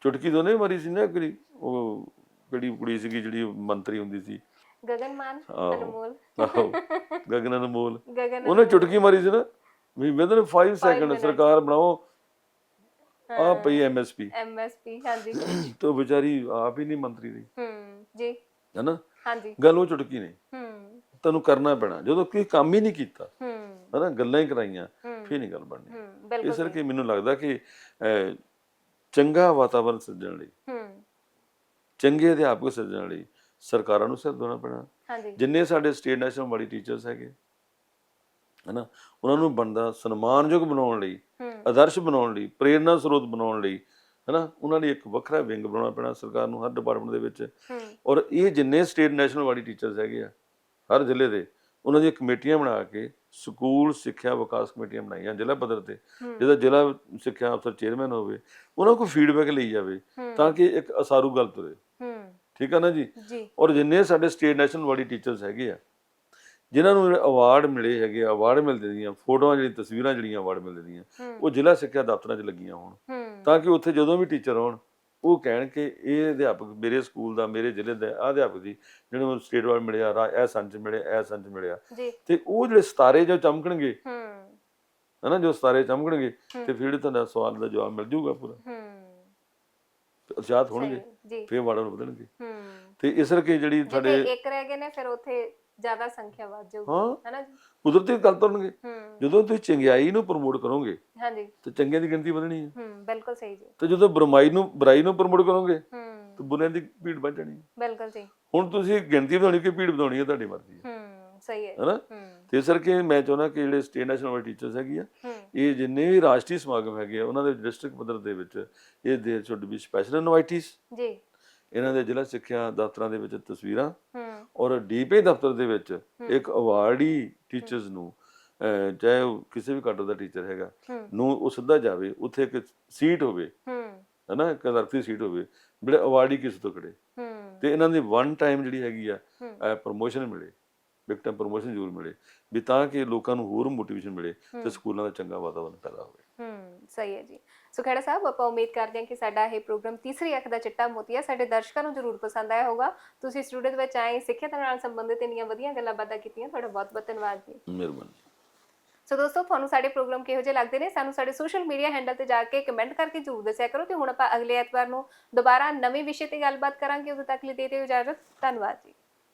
ਚੁਟਕੀ ਦੋਨੇ ਮਾਰੀ ਸੀ ਨਾ ਕਰੀ ਉਹ ਕਿਹੜੀ ਕੁੜੀ ਸੀਗੀ ਜਿਹੜੀ ਮੰਤਰੀ ਹੁੰਦੀ ਸੀ ਗਗਨਮਾਨ ਆਹੋ। ਅਨਮੋਲ। ਆਹੋ ਗਗਨ ਅਨਮੋਲ। ਗਗਨ ਉਹਨੇ ਚੁਟਕੀ ਮਾਰੀ ਸੀ ਨਾ ਵੀ ਵਿਦਨ 5 ਸੈਕਿੰਡ। ਸਰਕਾਰ ਬਣਾਓ। ਆ ਪਈ ਐਮਐਸਪੀ ਐਮਐਸਪੀ ਹਾਂਜੀ। ਤੇ ਵਿਚਾਰੀ ਆਪ ਹੀ ਨਹੀਂ ਮੰਤਰੀ ਦੀ ਹੂੰ ਜੀ। ਹੈਨਾ? ਹਾਂਜੀ। ਗੱਲ ਉਹ ਚੁਟਕੀ ਨਹੀਂ ਹੂੰ। ਤੈਨੂੰ ਕਰਨਾ ਪੈਣਾ। ਜਦੋਂ ਕੋਈ ਕੰਮ ਹੀ ਨਹੀਂ ਕੀਤਾ ਹੂੰ। ਹੈਨਾ ਗੱਲਾਂ ਹੀ ਕਰਾਈਆਂ ਹੂੰ। ਫੇਰ ਨਹੀਂ ਗੱਲ ਬਣਨੀ। ਹੂੰ ਇਸ ਬਿਲਕੁਲ ਕਰਕੇ ਮੈਨੂੰ ਲੱਗਦਾ ਕਿ ਅਹ, ਚੰਗਾ ਵਾਤਾਵਰਣ ਸਿਰਜਣ ਲਈ ਹੂੰ। ਚੰਗੇ ਅਧਿਆਪਕ ਸਿਰਜਣ ਲਈ ਸਰਕਾਰਾਂ ਨੂੰ ਸਿਰ ਦੋਣਾ ਪੈਣਾ। ਹਾਂਜੀ। ਜਿੰਨੇ ਸਾਡੇ ਸਟੇਟ ਨੈਸ਼ਨਲ ਵਾਲੀ ਟੀਚਰਸ ਹੈਗੇ ਹਨਾ ਉਹਨਾਂ ਨੂੰ ਬਣਦਾ ਸਨਮਾਨਯੋਗ ਬਣਾਉਣ ਲਈ ਆਦਰਸ਼ ਬਣਾਉਣ ਲਈ ਪ੍ਰੇਰਨਾ ਸਰੋਤ ਬਣਾਉਣ ਲਈ ਹਨਾ ਉਹਨਾਂ ਲਈ ਇੱਕ ਵੱਖਰਾ ਵਿੰਗ ਬਣਾਉਣਾ ਪੈਣਾ ਸਰਕਾਰ ਨੂੰ ਹਰ ਡਿਪਾਰਟਮੈਂਟ ਦੇ ਵਿੱਚ। ਔਰ ਇਹ ਜਿੰਨੇ ਸਟੇਟ ਨੈਸ਼ਨਲ ਵਾਲੀ ਟੀਚਰਸ ਹੈਗੇ ਆ ਹਰ ਜ਼ਿਲ੍ਹੇ ਦੇ ਉਹਨਾਂ ਦੀਆਂ ਕਮੇਟੀਆਂ ਬਣਾ ਕੇ ਸਕੂਲ ਸਿੱਖਿਆ ਵਿਕਾਸ ਕਮੇਟੀਆਂ ਬਣਾਈਆਂ ਜ਼ਿਲ੍ਹਾ ਪੱਧਰ ਤੇ। ਜਿਹਦਾ ਜ਼ਿਲ੍ਹਾ ਸਿੱਖਿਆ ਅਫਸਰ ਚੇਅਰਮੈਨ ਹੋਵੇ ਉਹਨਾਂ ਕੋਲ ਫੀਡਬੈਕ ਲਈ ਜਾਵੇ ਤਾਂ ਕਿ ਇੱਕ ਅਸਾਰੂ ਗੱਲ ਤੁਰੇ। ਠੀਕ ਆ ਨਾ ਜੀ? ਜੀ। ਔਰ ਜਿੰਨੇ ਸਾਡੇ ਸਟੇਟ ਨੈਸ਼ਨਲ ਵਾਲੀ ਟੀਚਰਸ ਹੈਗੇ ਆ ਜਿਨ੍ਹਾਂ ਨੂੰ ਅਵਾਰਡ ਮਿਲੇ ਹੈਗੇ ਅਵਾਰਡ ਮਿਲਦੇ ਦੀਆਂ ਫੋਟੋਆਂ ਜਿਹੜੀਆਂ ਤਸਵੀਰਾਂ ਜਿਹੜੀਆਂ ਅਵਾਰਡ ਮਿਲਦੇ ਦੀਆਂ ਹੂੰ। ਉਹ ਜ਼ਿਲ੍ਹਾ ਸਿੱਖਿਆ ਦਫ਼ਤਰਾਂ 'ਚ ਲੱਗੀਆਂ ਹੋਣ। ਹੂੰ। ਤਾਂ ਕਿ ਉੱਥੇ ਜਦੋਂ ਵੀ ਟੀਚਰ ਆਉਣ ਉਹ ਕਹਿਣ ਕਿ ਇਹ ਅਧਿਆਪਕ ਮੇਰੇ ਸਕੂਲ ਦਾ ਮੇਰੇ ਜ਼ਿਲ੍ਹੇ ਦਾ ਆਹ ਅਧਿਆਪਕ ਜੀ ਜਿਹਨੂੰ ਮੈਨੂੰ ਸਟੇਟ ਅਵਾਰਡ ਮਿਲਿਆ ਰਾ ਇਹ ਸੰਚ ਮਿਲਿਆ ਇਹ ਸੰਚ ਮਿਲਿਆ। ਤੇ ਉਹ ਜਿਹੜੇ ਸਤਾਰੇ ਜੋ ਚਮਕਣਗੇ ਹੂੰ। ਹਨਾ ਜੋ ਸਤਾਰੇ ਚਮਕਣਗੇ ਹੂੰ। ਤੇ ਫਿਰ ਤੁਹਾਡਾ ਸਵਾਲ ਦਾ ਜਵਾਬ ਮਿਲ ਜਾਊਗਾ ਪੂਰਾ। ਉਤਸ਼ਾਹਤ ਹੋਣਗੇ ਸਹੀ, ਫਿਰ ਵਾੜਾ ਵਧਣਗੇ ਤੇ ਇਸ ਕਰਕੇ ਜਿਹੜੀ ਸਾਡੇ ਇੱਕ ਰਹਿ ਗਏ ਨੇ ਫਿਰ ਉੱਥੇ ਜ਼ਿਆਦਾ ਸੰਖਿਆ ਵੱਧ ਜਾਊਗੀ ਹਾਂ। ਹੈਨਾ ਜੀ? ਕੁਦਰਤੀ ਗੱਲ ਤੁਰਨਗੇ ਹੂੰ। ਜਦੋਂ ਤੁਸੀਂ ਚੰਗਿਆਈ ਨੂੰ ਪ੍ਰਮੋਟ ਕਰੋਗੇ ਹਾਂਜੀ। ਤੇ ਚੰਗਿਆਂ ਦੀ ਗਿਣਤੀ ਵਧਣੀ ਹੈ। ਹੂੰ ਬਿਲਕੁਲ ਸਹੀ ਜੀ। ਤੇ ਜਦੋਂ ਬੁਰਾਈ ਨੂੰ ਬੁਰਾਈ ਨੂੰ ਪ੍ਰਮੋਟ ਕਰੋਗੇ ਹੂੰ। ਤੇ ਬੁਰਿਆਂ ਦੀ ਭੀੜ ਵੱਧ ਜਾਣੀ ਹੈ। ਬਿਲਕੁਲ ਜੀ। ਹੁਣ ਤੁਸੀਂ ਗਿਣਤੀ ਵਧਾਉਣੀ ਕਿ ਭੀੜ ਵਧਾਉਣੀ ਹੈ ਤੁਹਾਡੀ ਮਰਜ਼ੀ ਹੈ। ਹੂੰ ਸਹੀ ਹੈ। ਹੈਨਾ? ਤੇ ਇਸ ਕਰਕੇ ਮੈਂ ਚਾਹੁੰਦਾ ਕਿ ਜਿਹੜੇ ਸਟੇਟ ਨੈਸ਼ਨਲ ਵਾਲੇ ਟੀਚਰਸ ਹੈਗੀ ਆ ਹੂੰ। ਇਹ ਜਿੰਨੇ ਵੀ ਰਾਸ਼ਟਰੀ ਸਮਾਗਮ ਹੈਗੇ ਆ ਉਹਨਾਂ ਦੇ ਡਿਸਟ੍ਰਿਕਟ ਪੱਧਰ ਦੇ ਵਿੱਚ ਇਹ ਦੇ ਸ਼ੁੱਡ ਬੀ ਸਪੈਸ਼ਲ ਇਨਵਾਈਟੀਸ ਜੀ। ਇਹਨਾਂ ਦੇ ਜ਼ਿਲ੍ਹਾ ਸਿੱਖਿਆ ਦਫ਼ਤਰਾਂ ਦੇ ਵਿੱਚ ਤਸਵੀਰਾਂ ਹੂੰ। ਔਰ ਡੀਪੀ ਦਫ਼ਤਰ ਦੇ ਵਿੱਚ ਇੱਕ ਅਵਾਰਡੀ ਟੀਚਰਸ ਨੂੰ ਚਾਹੇ ਉਹ ਕਿਸੇ ਵੀ ਕਾਟੋ ਦਾ ਟੀਚਰ ਹੈਗਾ ਹੂੰ। ਨੂੰ ਉਹ ਸਿੱਧਾ ਜਾਵੇ ਉੱਥੇ ਇੱਕ ਸੀਟ ਹੋਵੇ ਹੂੰ। ਹਨਾ ਇੱਕ ਲੜਕੀ ਸੀਟ ਹੋਵੇ ਜਿਹੜੇ ਅਵਾਰਡੀ ਕਿਸ ਤੋਂ ਹੂੰ। ਤੇ ਇਹਨਾਂ ਦੀ ਵਨ ਟਾਈਮ ਜਿਹੜੀ ਹੈਗੀ ਆ ਹੂੰ। ਪ੍ਰੋਮੋਸ਼ਨ ਮਿਲੇ। ਵਿਕਟਮ ਪ੍ਰੋਮੋਸ਼ਨ ਜ਼ਰੂਰ ਮਿਲੇ ਵੀ ਤਾਂ ਕਿ ਲੋਕਾਂ ਨੂੰ ਹੋਰ ਮੋਟੀਵੇਸ਼ਨ ਮਿਲੇ ਤੇ ਸਕੂਲਾਂ ਦਾ ਚੰਗਾ ਵਾਤਾਵਰਨ ਪੈਦਾ ਹੋਵੇ। ਹੂੰ ਸਹੀ ਹੈ ਜੀ। ਸੋ ਖੜਾ ਸਾਹਿਬ ਆਪਾਂ ਉਮੀਦ ਕਰਦੇ ਹਾਂ ਕਿ ਸਾਡਾ ਇਹ ਪ੍ਰੋਗਰਾਮ ਤੀਸਰੀ ਅੱਖ ਦਾ ਚਿੱਟਾ ਮੋਤੀਆ ਸਾਡੇ ਦਰਸ਼ਕਾਂ ਨੂੰ ਜ਼ਰੂਰ ਪਸੰਦ ਆਇਆ ਹੋਗਾ ਤੁਸੀਂ ਸਟੂਡੀਓ ਦੇ ਵਿੱਚ ਆਏ ਸਿੱਖਿਆ ਨਾਲ ਸੰਬੰਧਿਤ ਇੰਨੀਆਂ ਵਧੀਆ ਗੱਲਾਂ ਬਾਤਾਂ ਕੀਤੀਆਂ ਤੁਹਾਡਾ ਬਹੁਤ ਬਹੁਤ ਧੰਨਵਾਦ ਜੀ। ਮਿਹਰਬਾਨੀ। ਸੋ ਦੋਸਤੋ ਤੁਹਾਨੂੰ ਸਾਡੇ ਪ੍ਰੋਗਰਾਮ ਕਿਹੋ ਜਿਹੇ ਲੱਗਦੇ ਨੇ ਸਾਨੂੰ ਸਾਡੇ ਸੋਸ਼ਲ ਮੀਡੀਆ ਹੈਂਡਲ ਤੇ ਜਾ ਕੇ ਕਮੈਂਟ ਕਰਕੇ ਜ਼ਰੂਰ ਦੱਸਿਆ ਕਰੋ ਤੇ ਹੁਣ ਆਪਾਂ ਅਗਲੇ ਐਤਵਾਰ ਨੂੰ ਦੁਬਾਰਾ ਨਵੇਂ ਵਿਸ਼ੇ ਤੇ ਗੱਲਬਾਤ ਕਰਾਂਗੇ। ਉਦੋਂ ਤੱਕ ਲਈ ਦੇ ਦਿਓ ਇਜਾਜ਼ਤ ਧੰਨਵਾਦ ਜੀ।